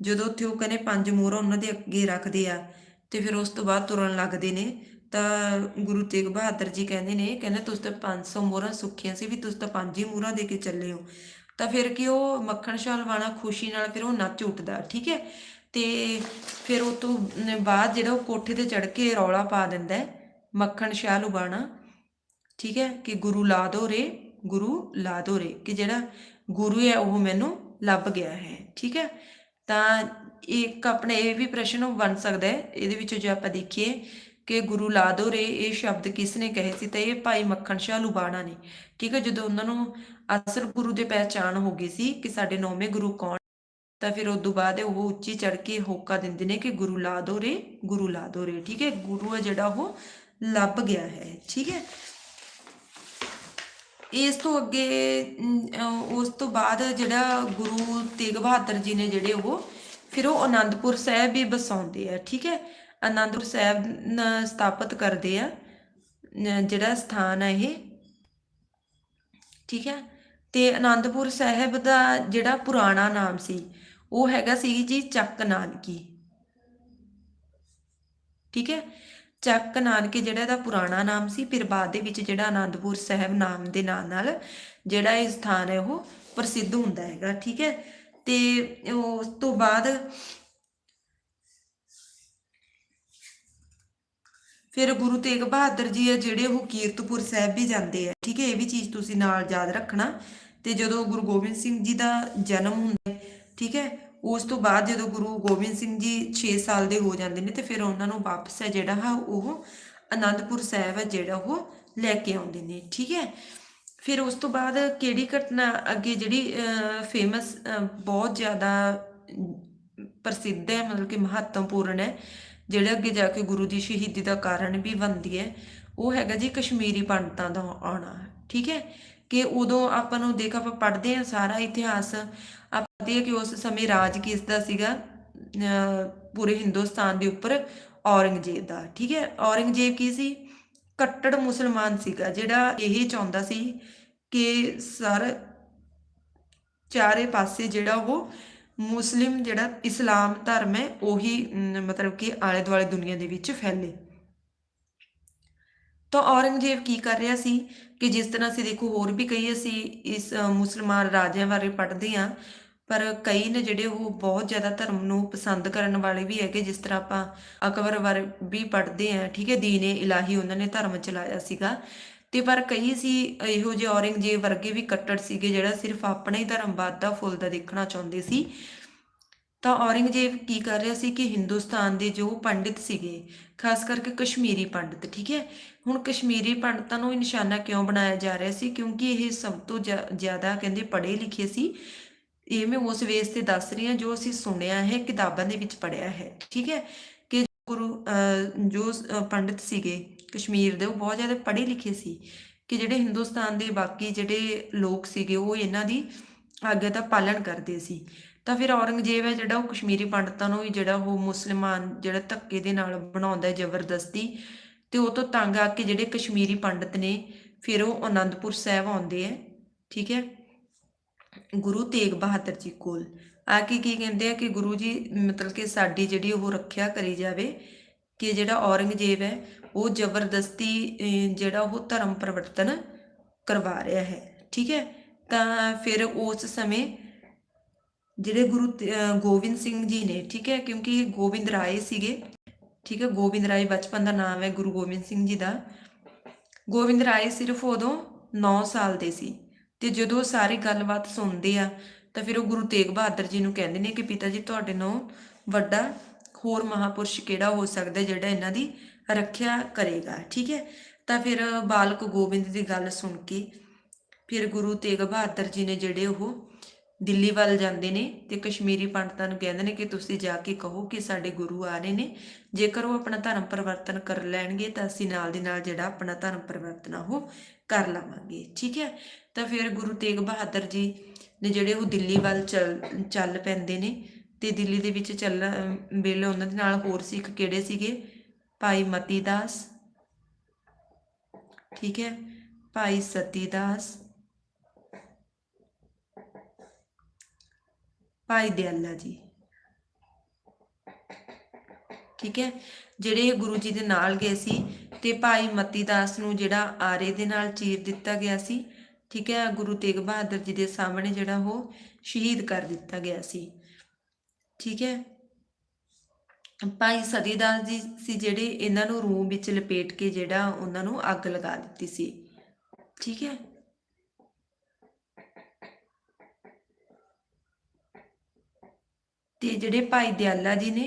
ਜਦੋਂ ਉੱਥੇ ਉਹ ਕਹਿੰਦੇ ਪੰਜ ਮੋਹਰਾਂ ਉਹਨਾਂ ਦੇ ਅੱਗੇ ਰੱਖਦੇ ਆ, ਤੇ ਫਿਰ ਉਸ ਤੋਂ ਬਾਅਦ ਤੁਰਨ ਲੱਗਦੇ ਨੇ। ਤਾਂ ਗੁਰੂ ਤੇਗ ਬਹਾਦਰ ਜੀ ਕਹਿੰਦੇ ਨੇ, ਕਹਿੰਦੇ ਤੁਸੀਂ ਤਾਂ 500 ਮੋਹਰਾਂ ਸੁੱਖੀਆਂ ਸੀ ਵੀ ਤੁਸੀਂ ਤਾਂ ਪੰਜ ਹੀ ਮੋਹਰਾਂ ਦੇ ਕੇ ਚੱਲੇ ਹੋ। ਤਾਂ ਫਿਰ ਕਿ ਉਹ ਮੱਖਣ ਸ਼ਾਹ ਲੁਬਾਣਾ ਖੁਸ਼ੀ ਨਾਲ ਫਿਰ ਉਹ ਨੱਚ ਉੱਠਦਾ, ਠੀਕ ਹੈ? ਤੇ ਫਿਰ ਉਹ ਤੋਂ ਬਾਅਦ ਜਿਹੜਾ ਉਹ ਕੋਠੇ ਤੇ ਚੜ ਕੇ ਰੌਲਾ ਪਾ ਦਿੰਦਾ ਹੈ, ਮੱਖਣ ਸ਼ਾਹ ਲੁਬਾਣਾ ਠੀਕ ਹੈ? ਕਿ ਗੁਰੂ ਲਾ ਦੋ ਰੇ, ਗੁਰੂ ਲਾ ਦੋ ਰੇ, ਕਿ ਜਿਹੜਾ ਗੁਰੂ ਹੈ ਉਹ ਮੈਨੂੰ ਲੱਭ ਗਿਆ ਹੈ, ਠੀਕ ਹੈ? ਤਾਂ ਇੱਕ ਆਪਣੇ ਇਹ ਵੀ ਪ੍ਰਸ਼ਨ ਬਣ ਸਕਦਾ ਹੈ, ਇਹਦੇ ਵਿੱਚ ਜੇ ਆਪਾਂ ਦੇਖੀਏ ਕਿ ਗੁਰੂ ਲਾਦੋ ਰੇ ਇਹ ਸ਼ਬਦ ਕਿਸ ਨੇ ਕਹੇ ਸੀ ਤਾਂ ਇਹ ਭਾਈ ਮੱਖਣ ਸ਼ਾਹ ਲੁਬਾਣਾ ਨੇ। ਠੀਕ ਹੈ, ਜਦੋਂ ਉਹਨਾਂ ਨੂੰ ਅਸਲ ਗੁਰੂ ਦੇ ਪਹਿਚਾਣ ਹੋ ਗਈ ਸੀ ਕਿ ਸਾਡੇ ਨੌਵੇਂ ਗੁਰੂ ਕੌਣ, ਤਾਂ ਫਿਰ ਉਸ ਤੋਂ ਬਾਅਦ ਉਹ ਉੱਚੀ ਚੜ ਕੇ ਹੋਕਾ ਦਿੰਦੇ ਨੇ ਕਿ ਗੁਰੂ ਲਾਦੋ ਰੇ, ਗੁਰੂ ਲਾਦੋ ਰੇ। ਠੀਕ ਹੈ, ਗੁਰੂ ਹੈ ਜਿਹੜਾ ਉਹ ਲੱਭ ਗਿਆ ਹੈ। ਠੀਕ ਹੈ। ਇਸ ਤੋਂ ਅੱਗੇ ਉਸ ਤੋਂ ਬਾਅਦ ਜਿਹੜਾ ਗੁਰੂ ਤੇਗ ਬਹਾਦਰ ਜੀ ਨੇ ਜਿਹੜੇ ਉਹ, ਫਿਰ ਉਹ ਆਨੰਦਪੁਰ ਸਾਹਿਬ ਵੀ ਬਸਾਉਂਦੇ ਆ। ਠੀਕ ਹੈ ਅਨੰਦਪੁਰ ਸਾਹਿਬ ਸਥਾਪਿਤ ਕਰਦੇ ਆ। ਜਿਹੜਾ ਸਥਾਨ ਹੈ ਇਹ। ਠੀਕ ਹੈ ਤੇ ਅਨੰਦਪੁਰ ਸਾਹਿਬ ਦਾ ਜਿਹੜਾ ਪੁਰਾਣਾ ਨਾਮ ਸੀ, ਉਹ ਹੈਗਾ ਸੀ ਜੀ ਚੱਕ ਨਾਨਕੀ। ਠੀਕ ਹੈ ਚੱਕ ਨਾਨਕੇ ਜਿਹੜਾ ਇਹਦਾ ਪੁਰਾਣਾ ਨਾਮ ਸੀ, ਫਿਰ ਬਾਅਦ ਦੇ ਵਿੱਚ ਜਿਹੜਾ ਆਨੰਦਪੁਰ ਸਾਹਿਬ ਨਾਮ ਦੇ ਨਾਂ ਨਾਲ ਜਿਹੜਾ ਇਹ ਸਥਾਨ ਹੈ ਉਹ ਪ੍ਰਸਿੱਧ ਹੁੰਦਾ ਹੈਗਾ। ਠੀਕ ਹੈ ਤੇ ਉਸ ਤੋਂ ਬਾਅਦ ਫਿਰ ਗੁਰੂ ਤੇਗ ਬਹਾਦਰ ਜੀ ਆ ਜਿਹੜੇ ਉਹ ਕੀਰਤਪੁਰ ਸਾਹਿਬ ਵੀ ਜਾਂਦੇ ਆ। ਠੀਕ ਹੈ, ਇਹ ਵੀ ਚੀਜ਼ ਤੁਸੀਂ ਨਾਲ ਯਾਦ ਰੱਖਣਾ। ਤੇ ਜਦੋਂ ਗੁਰੂ ਗੋਬਿੰਦ ਸਿੰਘ ਜੀ ਦਾ ਜਨਮ ਹੁੰਦਾ ਠੀਕ ਹੈ, ਉਸ ਤੋਂ ਬਾਅਦ ਜਦੋਂ ਗੁਰੂ ਗੋਬਿੰਦ ਸਿੰਘ ਜੀ 6 ਸਾਲ ਦੇ ਹੋ ਜਾਂਦੇ ਨੇ ਤੇ ਫਿਰ ਉਹਨਾਂ ਨੂੰ ਵਾਪਸ ਹੈ ਜਿਹੜਾ ਹੈ ਉਹ ਅਨੰਦਪੁਰ ਸਾਹਿਬ ਹੈ ਜਿਹੜਾ ਉਹ ਲੈ ਕੇ ਆਉਂਦੇ ਨੇ। ਠੀਕ ਹੈ, ਫਿਰ ਉਸ ਤੋਂ ਬਾਅਦ ਕਿਹੜੀ ਘਟਨਾ ਅੱਗੇ ਜਿਹੜੀ ਫੇਮਸ ਬਹੁਤ ਜ਼ਿਆਦਾ ਪ੍ਰਸਿੱਧ ਹੈ, ਮਤਲਬ ਕਿ ਮਹੱਤਵਪੂਰਨ ਹੈ ਜਿਹੜੇ ਅੱਗੇ ਜਾ ਕੇ ਗੁਰੂ ਦੀ ਸ਼ਹੀਦੀ ਦਾ ਕਾਰਨ ਵੀ ਬਣਦੀ ਹੈ, ਉਹ ਹੈਗਾ ਜੀ ਕਸ਼ਮੀਰੀ ਪੰਡਤਾਂ ਦਾ ਆਉਣਾ, ਠੀਕ ਹੈ? ਕਿ ਉਦੋਂ ਆਪਾਂ ਨੂੰ ਦੇਖ, ਆਪਾਂ ਪੜ੍ਹਦੇ ਹਾਂ ਸਾਰਾ ਇਤਿਹਾਸ, ਆਪਾਂ ਪੜ੍ਹਦੇ ਕਿ ਉਸ ਸਮੇਂ ਰਾਜ ਕਿਸ ਦਾ ਸੀਗਾ ਪੂਰੇ ਹਿੰਦੁਸਤਾਨ ਦੇ ਉੱਪਰ ਔਰੰਗਜ਼ੇਬ ਦਾ, ਠੀਕ ਹੈ? ਔਰੰਗਜ਼ੇਬ ਕੀ ਸੀ? ਕੱਟੜ ਮੁਸਲਮਾਨ ਸੀਗਾ, ਜਿਹੜਾ ਇਹ ਚਾਹੁੰਦਾ ਸੀ ਕਿ ਸਰ ਚਾਰੇ ਪਾਸੇ ਜਿਹੜਾ ਉਹ ਮੁਸਲਿਮ ਜਿਹੜਾ ਇਸਲਾਮ ਧਰਮ ਹੈ, ਉਹੀ ਮਤਲਬ ਕਿ ਆਲੇ ਦੁਆਲੇ ਦੁਨੀਆ ਦੇ ਵਿੱਚ ਫੈਲੇ। ਤਾਂ ਔਰੰਗਜ਼ੇਬ ਕੀ ਕਰ ਰਿਹਾ ਸੀ ਕਿ ਜਿਸ ਤਰ੍ਹਾਂ ਅਸੀਂ ਦੇਖੋ ਹੋਰ ਵੀ ਕਈ ਅਸੀਂ ਇਸ ਮੁਸਲਮਾਨ ਰਾਜਿਆਂ ਬਾਰੇ ਪੜ੍ਹਦੇ ਹਾਂ, ਪਰ ਕਈ ਨੇ ਜਿਹੜੇ ਉਹ ਬਹੁਤ ਜ਼ਿਆਦਾ ਧਰਮ ਨੂੰ ਪਸੰਦ ਕਰਨ ਵਾਲੇ ਵੀ ਹੈਗੇ, ਜਿਸ ਤਰ੍ਹਾਂ ਆਪਾਂ ਅਕਬਰ ਬਾਰੇ ਵੀ ਪੜ੍ਹਦੇ ਹਾਂ, ਠੀਕ ਹੈ ਦੀਨੇ ਇਲਾਹੀ ਉਹਨਾਂ ਨੇ ਧਰਮ ਚਲਾਇਆ ਸੀਗਾ। ਤੇ ਪਰ ਕਈ ਸੀ ਇਹੋ ਜਿਹੇ ਔਰੰਗਜ਼ੇਬ ਵਰਗੇ ਵੀ ਕੱਟੜ ਸੀਗੇ ਜਿਹੜਾ ਸਿਰਫ ਆਪਣਾ ਹੀ ਧਰਮ ਵੱਧਦਾ ਫੁੱਲਦਾ ਦੇਖਣਾ ਚਾਹੁੰਦੇ ਸੀ। ਤਾਂ ਔਰੰਗਜ਼ੇਬ ਕੀ ਕਰ ਰਿਹਾ ਸੀ ਕਿ ਹਿੰਦੁਸਤਾਨ ਦੇ ਜੋ ਪੰਡਿਤ ਸੀਗੇ, ਖਾਸ ਕਰਕੇ ਕਸ਼ਮੀਰੀ ਪੰਡਿਤ, ਠੀਕ ਹੈ? ਹੁਣ ਕਸ਼ਮੀਰੀ ਪੰਡਤਾਂ ਨੂੰ ਨਿਸ਼ਾਨਾ ਕਿਉਂ ਬਣਾਇਆ ਜਾ ਰਿਹਾ ਸੀ? ਕਿਉਂਕਿ ਇਹ ਸਭ ਤੋਂ ਜ਼ਿਆ- ਜ਼ਿਆਦਾ ਕਹਿੰਦੇ ਪੜ੍ਹੇ ਲਿਖੇ ਸੀ। ਇਹ ਮੈਂ ਉਸ ਵੇਸ ਤੇ ਦੱਸ ਰਹੀ ਹਾਂ ਜੋ ਅਸੀਂ ਸੁਣਿਆ ਹੈ, ਕਿਤਾਬਾਂ ਦੇ ਵਿੱਚ ਪੜ੍ਹਿਆ ਹੈ, ਠੀਕ ਹੈ? ਗੁਰੂ ਅਹ, ਜੋ ਪੰਡਿਤ ਸੀਗੇ ਕਸ਼ਮੀਰ ਦੇ ਉਹ ਬਹੁਤ ਜ਼ਿਆਦਾ ਪੜ੍ਹੇ ਲਿਖੇ ਸੀ ਕਿ ਜਿਹੜੇ ਹਿੰਦੁਸਤਾਨ ਦੇ ਬਾਕੀ ਜਿਹੜੇ ਲੋਕ ਸੀਗੇ ਉਹ ਇਹਨਾਂ ਦੀ ਆਗਿਆ ਦਾ ਪਾਲਣ ਕਰਦੇ ਸੀ। ਤਾਂ ਫਿਰ ਔਰੰਗਜ਼ੇਬ ਹੈ ਜਿਹੜਾ ਉਹ ਕਸ਼ਮੀਰੀ ਪੰਡਤਾਂ ਨੂੰ ਵੀ ਜਿਹੜਾ ਉਹ ਮੁਸਲਮਾਨ ਜਿਹੜਾ ਧੱਕੇ ਦੇ ਨਾਲ ਬਣਾਉਂਦਾ ਹੈ ਜ਼ਬਰਦਸਤੀ ਤੇ ਉਹ ਤੋਂ ਤੰਗ ਆ ਕੇ ਜਿਹੜੇ ਕਸ਼ਮੀਰੀ ਪੰਡਤ ਨੇ ਫਿਰ ਉਹ ਅਨੰਦਪੁਰ ਸਾਹਿਬ ਆਉਂਦੇ ਹੈ ਠੀਕ ਹੈ। ਗੁਰੂ ਤੇਗ ਬਹਾਦਰ ਜੀ ਕੋਲ। ਆ ਕੇ ਕੀ ਕਹਿੰਦੇ ਆ ਕਿ ਗੁਰੂ ਜੀ ਮਤਲਬ ਕਿ ਸਾਡੀ ਜਿਹੜੀ ਉਹ ਰੱਖਿਆ ਕਰੀ ਜਾਵੇ ਕਿ ਜਿਹੜਾ ਔਰੰਗਜ਼ੇਬ ਹੈ ਉਹ ਜ਼ਬਰਦਸਤੀ ਜਿਹੜਾ ਉਹ ਧਰਮ ਪਰਿਵਰਤਨ ਕਰਵਾ ਰਿਹਾ ਹੈ। ਠੀਕ ਹੈ? ਤਾਂ ਫਿਰ ਉਸ ਸਮੇਂ ਜਿਹੜੇ ਗੁਰੂ ਅਹ, ਗੋਬਿੰਦ ਸਿੰਘ ਜੀ ਨੇ ਠੀਕ ਹੈ? ਕਿਉਂਕਿ ਇਹ ਗੋਬਿੰਦ ਰਾਏ ਸੀਗੇ ਠੀਕ ਹੈ? ਗੋਬਿੰਦ ਰਾਏ ਬਚਪਨ ਦਾ ਨਾਮ ਹੈ ਗੁਰੂ ਗੋਬਿੰਦ ਸਿੰਘ ਜੀ ਦਾ। ਗੋਬਿੰਦ ਰਾਏ ਸਿਰਫ ਉਦੋਂ 9 ਸਾਲ ਦੇ ਸੀ ਤੇ ਜਦੋਂ ਉਹ ਸਾਰੀ ਗੱਲਬਾਤ ਸੁਣਦੇ ਆ ਤਾਂ ਫਿਰ ਉਹ ਗੁਰੂ ਤੇਗ ਬਹਾਦਰ ਜੀ ਨੂੰ ਕਹਿੰਦੇ ਨੇ ਕਿ ਪਿਤਾ ਜੀ ਤੁਹਾਡੇ ਨਾਲ ਵੱਡਾ ਹੋਰ ਮਹਾਪੁਰਸ਼ ਕਿਹੜਾ ਹੋ ਸਕਦਾ ਜਿਹੜਾ ਇਹਨਾਂ ਦੀ ਰੱਖਿਆ ਕਰੇਗਾ? ਠੀਕ ਹੈ? ਤਾਂ ਫਿਰ ਬਾਲਕ ਗੋਬਿੰਦ ਦੀ ਗੱਲ ਸੁਣ ਕੇ ਫਿਰ ਗੁਰੂ ਤੇਗ ਬਹਾਦਰ ਜੀ ਨੇ ਜਿਹੜੇ ਉਹ ਦਿੱਲੀ ਵੱਲ ਜਾਂਦੇ ਨੇ ਤੇ ਕਸ਼ਮੀਰੀ ਪੰਡਤਾਂ ਨੂੰ ਕਹਿੰਦੇ ਨੇ ਕਿ ਤੁਸੀਂ ਜਾ ਕੇ ਕਹੋ ਕਿ ਸਾਡੇ ਗੁਰੂ ਆ ਰਹੇ ਨੇ। ਜੇਕਰ ਉਹ ਆਪਣਾ ਧਰਮ ਪਰਿਵਰਤਨ ਕਰ ਲੈਣਗੇ ਤਾਂ ਅਸੀਂ ਨਾਲ ਦੀ ਨਾਲ ਜਿਹੜਾ ਆਪਣਾ ਧਰਮ ਪਰਿਵਰਤਨ ਉਹ ਕਰ ਲਵਾਂਗੇ। ਠੀਕ ਹੈ? ਤਾਂ ਫਿਰ ਗੁਰੂ ਤੇਗ ਬਹਾਦਰ ਜੀ ਨੇ ਜਿਹੜੇ ਉਹ ਦਿੱਲੀ ਵੱਲ ਚੱਲ ਚੱਲ ਪੈਂਦੇ ਨੇ ਤੇ ਦਿੱਲੀ ਦੇ ਵਿੱਚ ਚੱਲਣ ਵੇਲੇ ਉਹਨਾਂ ਦੇ ਨਾਲ ਹੋਰ ਸਿੱਖ ਕਿਹੜੇ ਸੀਗੇ? ਭਾਈ ਮਤੀ ਦਾਸ। ਠੀਕ ਹੈ? ਭਾਈ ਸਤੀ ਦਾਸ। ਭਾਈ ਦਿਆਲਾ ਜੀ। ਠੀਕ ਹੈ? ਜਿਹੜੇ ਗੁਰੂ ਜੀ ਦੇ ਨਾਲ ਗਏ ਸੀ ਤੇ ਭਾਈ ਮਤੀ ਦਾਸ ਨੂੰ ਜਿਹੜਾ ਆਰੇ ਦੇ ਨਾਲ ਚੀਰ ਦਿੱਤਾ ਗਿਆ ਸੀ, ਠੀਕ ਹੈ? ਗੁਰੂ ਤੇਗ ਬਹਾਦਰ ਜੀ ਦੇ ਸਾਹਮਣੇ ਜਿਹੜਾ ਉਹ ਸ਼ਹੀਦ ਕਰ ਦਿੱਤਾ ਗਿਆ ਸੀ। ਠੀਕ ਹੈ? ਭਾਈ ਸਤੀਦਾਸ ਜੀ ਸੀ ਜਿਹੜੇ ਇਹਨਾਂ ਨੂੰ ਰੂਹ ਵਿੱਚ ਲਪੇਟ ਕੇ ਜਿਹੜਾ ਉਹਨਾਂ ਨੂੰ ਅੱਗ ਲਗਾ ਦਿੱਤੀ ਸੀ। ਠੀਕ ਹੈ? ਤੇ ਜਿਹੜੇ ਭਾਈ ਦਿਆਲਾ ਜੀ ਨੇ,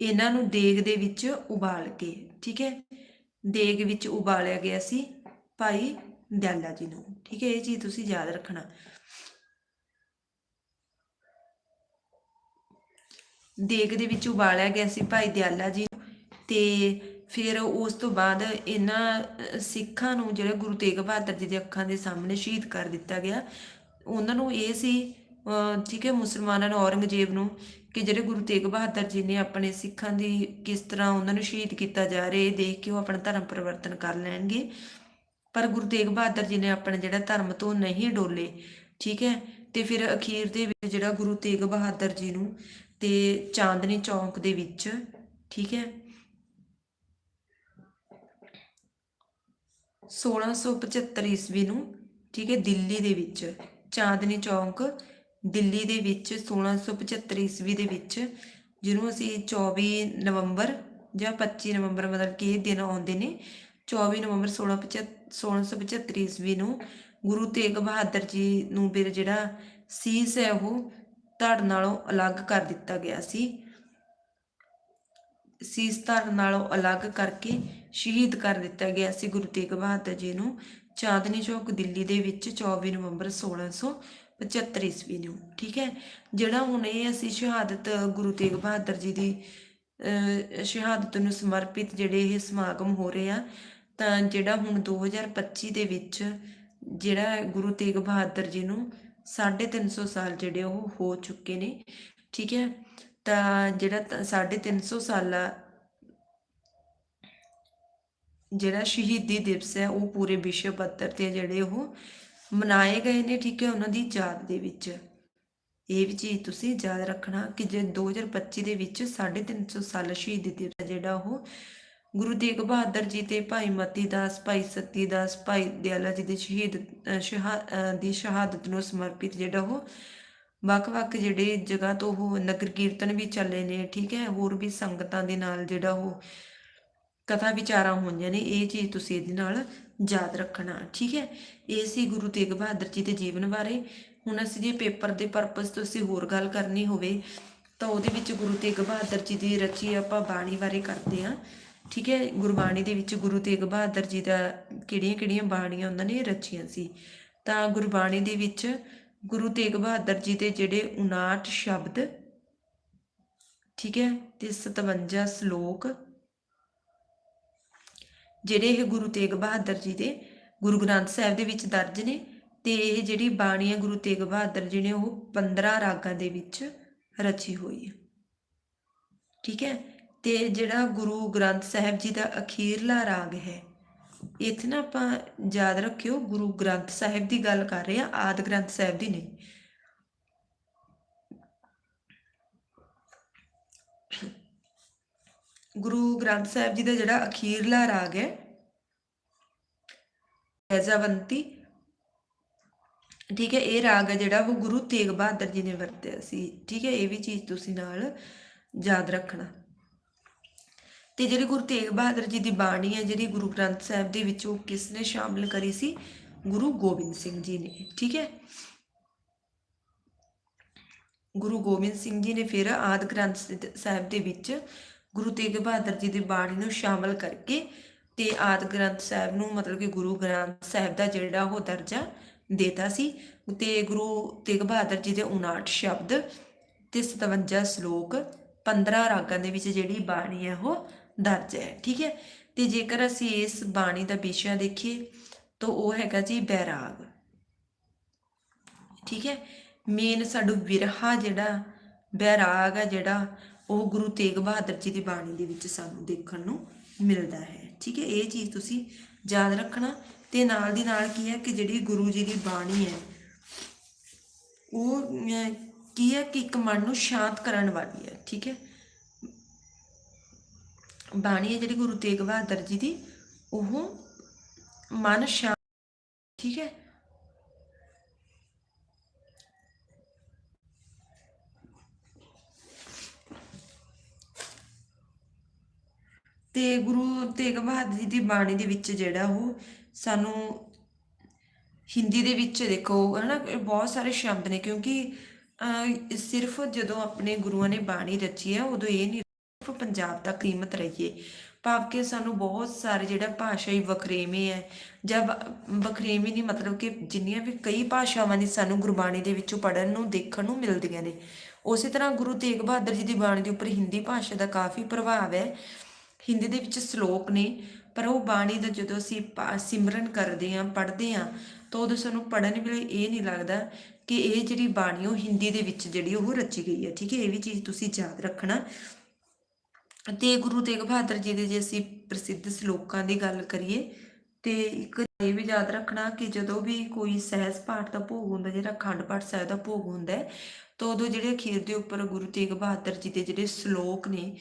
ਇਹਨਾਂ ਨੂੰ ਦੇਗ ਦੇ ਵਿੱਚ ਉਬਾਲ ਕੇ, ਠੀਕ ਹੈ? ਦੇਗ ਵਿੱਚ ਉਬਾਲਿਆ ਗਿਆ ਸੀ ਭਾਈ ਦਿਆਲਾ ਜੀ ਨੂੰ, ਠੀਕ ਹੈ? ਇਹ ਚੀਜ਼ ਤੁਸੀਂ ਯਾਦ ਰੱਖਣਾ। ਦੇਗ ਦੇ ਵਿੱਚ ਉਬਾਲਿਆ ਗਿਆ ਸੀ ਭਾਈ ਦਿਆਲਾ ਜੀ ਤੇ ਫਿਰ ਉਸ ਤੋਂ ਬਾਅਦ ਇਹਨਾਂ ਸਿੱਖਾਂ ਨੂੰ ਜਿਹੜੇ ਗੁਰੂ ਤੇਗ ਬਹਾਦਰ ਜੀ ਦੇ ਅੱਖਾਂ ਦੇ ਸਾਹਮਣੇ ਸ਼ਹੀਦ ਕਰ ਦਿੱਤਾ ਗਿਆ। ਉਹਨਾਂ ਨੂੰ ਇਹ ਸੀ ਠੀਕ ਹੈ ਮੁਸਲਮਾਨਾਂ ਨੂੰ, ਔਰੰਗਜ਼ੇਬ ਨੂੰ ਕਿ ਜਿਹੜੇ ਗੁਰੂ ਤੇਗ ਬਹਾਦਰ ਜੀ ਨੇ ਆਪਣੇ ਸਿੱਖਾਂ ਦੀ ਕਿਸ ਤਰ੍ਹਾਂ ਉਹਨਾਂ ਨੂੰ ਸ਼ਹੀਦ ਕੀਤਾ ਜਾ ਰਿਹਾ, ਇਹ ਦੇਖ ਕੇ ਉਹ ਆਪਣਾ ਧਰਮ ਪਰਿਵਰਤਨ ਕਰ ਲੈਣਗੇ। ਪਰ ਗੁਰੂ ਤੇਗ ਬਹਾਦਰ ਜੀ ਨੇ ਆਪਣਾ ਜਿਹੜਾ ਧਰਮ ਤੋਂ ਨਹੀਂ ਡੋਲੇ, ਠੀਕ ਹੈ? ਤੇ ਫਿਰ ਅਖੀਰ ਦੇ ਵਿੱਚ ਜਿਹੜਾ ਗੁਰੂ ਤੇਗ ਬਹਾਦਰ ਜੀ ਨੂੰ ਤੇ ਚਾਂਦਨੀ ਚੌਂਕ ਦੇ ਵਿੱਚ, ਠੀਕ ਹੈ? 1675 ਈਸਵੀ ਨੂੰ, ਠੀਕ ਹੈ, ਦਿੱਲੀ ਦੇ ਵਿੱਚ ਚਾਂਦਨੀ ਚੌਂਕ ਦਿੱਲੀ ਦੇ ਵਿੱਚ 1675 ਈਸਵੀ ਦੇ ਵਿੱਚ, ਜਿਹਨੂੰ ਅਸੀਂ 24 ਨਵੰਬਰ ਜਾਂ 25 ਨਵੰਬਰ ਮਤਲਬ ਕਿ ਇਹ ਦਿਨ ਆਉਂਦੇ ਨੇ 24 ਨਵੰਬਰ 1675 1675 ਈਸਵੀ ਨੂੰ ਗੁਰੂ ਤੇਗ ਬਹਾਦਰ ਜੀ ਨੂੰ ਫਿਰ ਜਿਹੜਾ ਸੀਸ ਹੈ ਉਹ ਧੜ ਨਾਲੋਂ ਅਲੱਗ ਕਰ ਦਿੱਤਾ ਗਿਆ ਸੀ। ਸੀਸ ਧੜ ਨਾਲੋਂ ਅਲੱਗ ਕਰਕੇ ਸ਼ਹੀਦ ਕਰ ਦਿੱਤਾ ਗਿਆ ਸੀ ਗੁਰੂ ਤੇਗ ਬਹਾਦਰ ਜੀ ਨੂੰ। ਚਾਂਦਨੀ ਚੌਕ ਦਿੱਲੀ ਦੇ ਵਿੱਚ 24 ਨਵੰਬਰ 1675 ਈਸਵੀ ਨੂੰ, ਠੀਕ ਹੈ? ਜਿਹੜਾ ਹੁਣ ਇਹ ਅਸੀਂ ਸ਼ਹਾਦਤ, ਗੁਰੂ ਤੇਗ ਬਹਾਦਰ ਜੀ ਦੀ ਸ਼ਹਾਦਤ ਨੂੰ ਸਮਰਪਿਤ ਜਿਹੜੇ ਇਹ ਸਮਾਗਮ ਹੋ ਰਹੇ ਆ, ਤਾਂ ਜਿਹੜਾ ਹੁਣ 2025 ਦੇ ਵਿੱਚ ਜਿਹੜਾ ਗੁਰੂ ਤੇਗ ਬਹਾਦਰ ਜੀ ਨੂੰ 350 ਸਾਲ ਜਿਹੜੇ ਉਹ ਹੋ ਚੁੱਕੇ ਨੇ, ਠੀਕ ਹੈ? ਤਾਂ ਜਿਹੜਾ ਤ- 350 ਸਾਲਾ ਜਿਹੜਾ ਸ਼ਹੀਦੀ ਦਿਵਸ ਹੈ, ਉਹ ਪੂਰੇ ਵਿਸ਼ਵ ਪੱਧਰ ਤੇ ਜਿਹੜੇ ਉਹ ਮਨਾਏ ਗਏ ਨੇ ਠੀਕ ਹੈ ਉਹਨਾਂ ਦੀ ਯਾਦ ਦੇ ਵਿੱਚ। ਇਹ ਵੀ ਚੀਜ਼ ਤੁਸੀਂ ਯਾਦ ਰੱਖਣਾ ਕਿ ਜੇ 2025 ਦੇ ਵਿੱਚ 350 ਸਾਲਾ ਸ਼ਹੀਦੀ ਦਿਵਸ ਹੈ ਜਿਹੜਾ ਉਹ ਗੁਰੂ ਤੇਗ ਬਹਾਦਰ ਜੀ ਤੇ ਭਾਈ ਮਤੀ ਦਾਸ ਭਾਈ ਸਤੀ ਦਾਸ ਭਾਈ ਦਿਆਲਾ ਜੀ ਦੇ ਸ਼ਹੀਦ ਸ਼ਹਾ- ਅ, ਦੀ ਸ਼ਹਾਦਤ ਨੂੰ ਸਮਰਪਿਤ ਜਿਹੜਾ ਉਹ ਵੱਖ-ਵੱਖ ਜਿਹੜੇ ਜਗ੍ਹਾ ਤੋਂ ਉਹ ਨਗਰ ਕੀਰਤਨ ਵੀ ਚੱਲੇ ਨੇ ਠੀਕ ਹੈ ਹੋਰ ਵੀ ਸੰਗਤਾਂ ਦੇ ਨਾਲ ਜਿਹੜਾ ਉਹ ਕਥਾ ਵਿਚਾਰਾਂ ਹੋਈਆਂ ਨੇ ਇਹ ਚੀਜ਼ ਤੁਸੀਂ ਇਹਦੇ ਨਾਲ ਯਾਦ ਰੱਖਣਾ, ਠੀਕ ਹੈ? ਇਹ ਸੀ ਗੁਰੂ ਤੇਗ ਬਹਾਦਰ ਜੀ ਦੇ ਜੀਵਨ ਬਾਰੇ। ਹੁਣ ਅਸੀਂ ਜੇ ਪੇਪਰ ਦੇ ਪਰਪਸ ਤੋਂ ਅਸੀਂ ਹੋਰ ਗੱਲ ਕਰਨੀ ਹੋਵੇ, ਤਾਂ ਉਹਦੇ ਵਿੱਚ ਗੁਰੂ ਤੇਗ ਬਹਾਦਰ ਜੀ ਦੀ ਰਚੀ ਆਪਾਂ ਬਾਣੀ ਬਾਰੇ ਕਰਦੇ ਹਾਂ, ਠੀਕ ਹੈ? ਗੁਰਬਾਣੀ ਦੇ ਵਿੱਚ ਗੁਰੂ ਤੇਗ ਬਹਾਦਰ ਜੀ ਦਾ ਕਿਹੜੀਆਂ-ਕਿਹੜੀਆਂ ਬਾਣੀਆਂ ਉਹਨਾਂ ਨੇ ਰਚੀਆਂ ਸੀ? ਤਾਂ ਗੁਰਬਾਣੀ ਦੇ ਵਿੱਚ ਗੁਰੂ ਤੇਗ ਬਹਾਦਰ ਜੀ ਦੇ ਜਿਹੜੇ 59 ਸ਼ਬਦ, ਠੀਕ ਹੈ? ਤੇ 57 ਸ਼ਲੋਕ ਜਿਹੜੇ ਇਹ ਗੁਰੂ ਤੇਗ ਬਹਾਦਰ ਜੀ ਦੇ ਗੁਰੂ ਗ੍ਰੰਥ ਸਾਹਿਬ ਦੇ ਵਿੱਚ ਦਰਜ ਨੇ ਤੇ ਇਹ ਜਿਹੜੀ ਬਾਣੀ ਹੈ ਗੁਰੂ ਤੇਗ ਬਹਾਦਰ ਜੀ ਨੇ ਉਹ 15 ਰਾਗਾਂ ਦੇ ਵਿੱਚ ਰਚੀ ਹੋਈ ਹੈ। ਠੀਕ ਹੈ? ਤੇ ਜਿਹੜਾ ਗੁਰੂ ਗ੍ਰੰਥ ਸਾਹਿਬ ਜੀ ਦਾ ਅਖੀਰਲਾ ਰਾਗ ਹੈ, ਇੱਥੇ ਨਾ ਆਪਾਂ ਯਾਦ ਰੱਖਿਓ ਗੁਰੂ ਗ੍ਰੰਥ ਸਾਹਿਬ ਦੀ ਗੱਲ ਕਰ ਰਹੇ ਆ ਆਦ ਗ੍ਰੰਥ ਸਾਹਿਬ ਦੀ ਨਹੀਂ। ਗੁਰੂ ਗ੍ਰੰਥ ਸਾਹਿਬ ਜੀ ਦਾ ਜਿਹੜਾ ਅਖੀਰਲਾ ਰਾਗ ਹੈ ਐਜ਼ਾਵੰਤੀ ਠੀਕ ਹੈ, ਇਹ ਰਾਗ ਹੈ ਜਿਹੜਾ ਉਹ ਗੁਰੂ ਤੇਗ ਬਹਾਦਰ ਜੀ ਨੇ ਵਰਤਿਆ ਸੀ। ਠੀਕ ਹੈ, ਇਹ ਵੀ ਚੀਜ਼ ਤੁਸੀਂ ਨਾਲ ਯਾਦ ਰੱਖਣਾ। ਤੇ ਜਿਹੜੀ ਗੁਰੂ ਤੇਗ ਬਹਾਦਰ ਜੀ ਦੀ ਬਾਣੀ ਹੈ, ਜਿਹੜੀ ਗੁਰੂ ਗ੍ਰੰਥ ਸਾਹਿਬ ਦੇ ਵਿੱਚ ਉਹ ਕਿਸ ਨੇ ਸ਼ਾਮਲ ਕਰੀ ਸੀ? ਗੁਰੂ ਗੋਬਿੰਦ ਸਿੰਘ ਜੀ ਨੇ। ਠੀਕ ਹੈ? ਗੁਰੂ ਗੋਬਿੰਦ ਸਿੰਘ ਜੀ ਨੇ ਫਿਰ ਆਦ ਗ੍ਰੰਥ ਸਾਹਿਬ ਦੇ ਵਿੱਚ ਗੁਰੂ ਤੇਗ ਬਹਾਦਰ ਜੀ ਦੀ ਬਾਣੀ ਨੂੰ ਸ਼ਾਮਲ ਕਰਕੇ ਤੇ ਆਦ ਗ੍ਰੰਥ ਸਾਹਿਬ ਨੂੰ ਮਤਲਬ ਕਿ ਗੁਰੂ ਗ੍ਰੰਥ ਸਾਹਿਬ ਦਾ ਜਿਹੜਾ ਉਹ ਦਰਜਾ ਦੇਤਾ ਸੀ ਤੇ ਗੁਰੂ ਤੇਗ ਬਹਾਦਰ ਜੀ ਦੇ 59 ਸ਼ਬਦ ਤੇ 57 ਸ਼ਲੋਕ 15 ਰਾਗਾਂ ਦੇ ਵਿੱਚ ਜਿਹੜੀ ਬਾਣੀ ਹੈ ਉਹ ਦਰਜ ਹੈ, ਠੀਕ ਹੈ? ਤੇ ਜੇਕਰ ਅਸੀਂ ਇਸ ਬਾਣੀ ਦਾ ਵਿਸ਼ਾ ਦੇਖੀਏ ਤਾਂ ਉਹ ਹੈਗਾ ਜੀ ਬੈਰਾਗ, ਠੀਕ ਹੈ? ਮੇਨ ਸਾਡੂ ਵਿਰਹਾ ਜਿਹੜਾ, ਬੈਰਾਗ ਹੈ ਜਿਹੜਾ ਉਹ ਗੁਰੂ ਤੇਗ ਬਹਾਦਰ ਜੀ ਦੀ ਬਾਣੀ ਦੇ ਵਿੱਚ ਸਾਨੂੰ ਦੇਖਣ ਨੂੰ ਮਿਲਦਾ ਹੈ। ਠੀਕ ਹੈ, ਇਹ ਚੀਜ਼ ਤੁਸੀਂ ਯਾਦ ਰੱਖਣਾ। ਤੇ ਨਾਲ ਦੀ ਨਾਲ ਕੀ ਹੈ ਕਿ ਜਿਹੜੀ ਗੁਰੂ ਜੀ ਦੀ ਬਾਣੀ ਹੈ, ਉਹ ਕੀ ਹੈ ਕਿ ਇੱਕ ਮਨ ਨੂੰ ਸ਼ਾਂਤ ਕਰਨ ਵਾਲੀ ਹੈ। ਠੀਕ ਹੈ, ਬਾਣੀ ਹੈ ਜਿਹੜੀ ਗੁਰੂ ਤੇਗ ਬਹਾਦਰ ਜੀ ਦੀ, ਉਹ ਮਨ ਸ਼ਾਂਤ ਠੀਕ ਹੈ ਤੇ ਗੁਰੂ ਤੇਗ ਬਹਾਦਰ ਜੀ ਦੀ ਬਾਣੀ ਦੇ ਵਿੱਚ ਜਿਹੜਾ ਉਹ ਸਾਨੂੰ ਹਿੰਦੀ ਦੇ ਵਿੱਚ ਦੇਖੋ ਹਨਾ ਬਹੁਤ ਸਾਰੇ ਸ਼ਬਦ ਨੇ ਕਿਉਂਕਿ ਅਹ, ਸਿਰਫ ਜਦੋਂ ਆਪਣੇ ਗੁਰੂਆਂ ਨੇ ਬਾਣੀ ਰਚੀ ਹੈ ਉਦੋਂ ਇਹ ਨਹੀਂ ਸਿਰਫ ਪੰਜਾਬ ਤੱਕ ਕੀਮਤ ਰਹੀਏ ਭਾਵ ਕਿ ਸਾਨੂੰ ਬਹੁਤ ਸਾਰੇ ਜਿਹੜਾ ਭਾਸ਼ਾਈ ਵਖਰੇਵੇਂ ਹੈ ਜਾਂ ਵ- ਵਖਰੇਵੇਂ ਨਹੀਂ ਮਤਲਬ ਕਿ ਜਿੰਨੀਆਂ ਵੀ ਕਈ ਭਾਸ਼ਾਵਾਂ ਨੇ ਸਾਨੂੰ ਗੁਰਬਾਣੀ ਦੇ ਵਿੱਚੋਂ ਪੜਨ ਨੂੰ ਦੇਖਣ ਨੂੰ ਮਿਲਦੀਆਂ ਨੇ। ਉਸੇ ਤਰ੍ਹਾਂ ਗੁਰੂ ਤੇਗ ਬਹਾਦਰ ਜੀ ਦੀ ਬਾਣੀ ਦੇ ਉੱਪਰ ਹਿੰਦੀ ਭਾਸ਼ਾ ਦਾ ਕਾਫੀ ਪ੍ਰਭਾਵ ਹੈ ਹਿੰਦੀ ਦੇ ਵਿੱਚ ਸ਼ਲੋਕ ਨੇ, ਪਰ ਉਹ ਬਾਣੀ ਦਾ ਜਦੋਂ ਅਸੀਂ ਸਿਮਰਨ ਕਰਦੇ ਹਾਂ, ਪੜ੍ਹਦੇ ਹਾਂ, ਤਾਂ ਉਦੋਂ ਸਾਨੂੰ ਪੜ੍ਹਨ ਵੇਲੇ ਇਹ ਨਹੀਂ ਲੱਗਦਾ ਕਿ ਇਹ ਜਿਹੜੀ ਬਾਣੀ ਉਹ ਹਿੰਦੀ ਦੇ ਵਿੱਚ ਜਿਹੜੀ ਉਹ ਰਚੀ ਗਈ ਹੈ। ਠੀਕ ਹੈ, ਇਹ ਵੀ ਚੀਜ਼ ਤੁਸੀਂ ਯਾਦ ਰੱਖਣਾ। ਤੇ ਗੁਰੂ ਤੇਗ ਬਹਾਦਰ ਜੀ ਦੇ ਜੇ ਅਸੀਂ ਪ੍ਰਸਿੱਧ ਸ਼ਲੋਕਾਂ ਦੀ ਗੱਲ ਕਰੀਏ, ਤੇ ਇੱਕ ਇਹ ਵੀ ਯਾਦ ਰੱਖਣਾ ਕਿ ਜਦੋਂ ਵੀ ਕੋਈ ਸਹਿਜ ਪਾਠ ਦਾ ਭੋਗ ਹੁੰਦਾ, ਜਿਹੜਾ ਅਖੰਡ ਪਾਠ ਸਾਹਿਬ ਦਾ ਭੋਗ ਹੁੰਦਾ ਹੈ, ਤਾਂ ਉਦੋਂ ਜਿਹੜੇ ਅਖੀਰ ਦੇ ਉੱਪਰ ਗੁਰੂ ਤੇਗ ਬਹਾਦਰ ਜੀ ਦੇ ਜਿਹੜੇ ਸ਼ਲੋਕ ਨੇ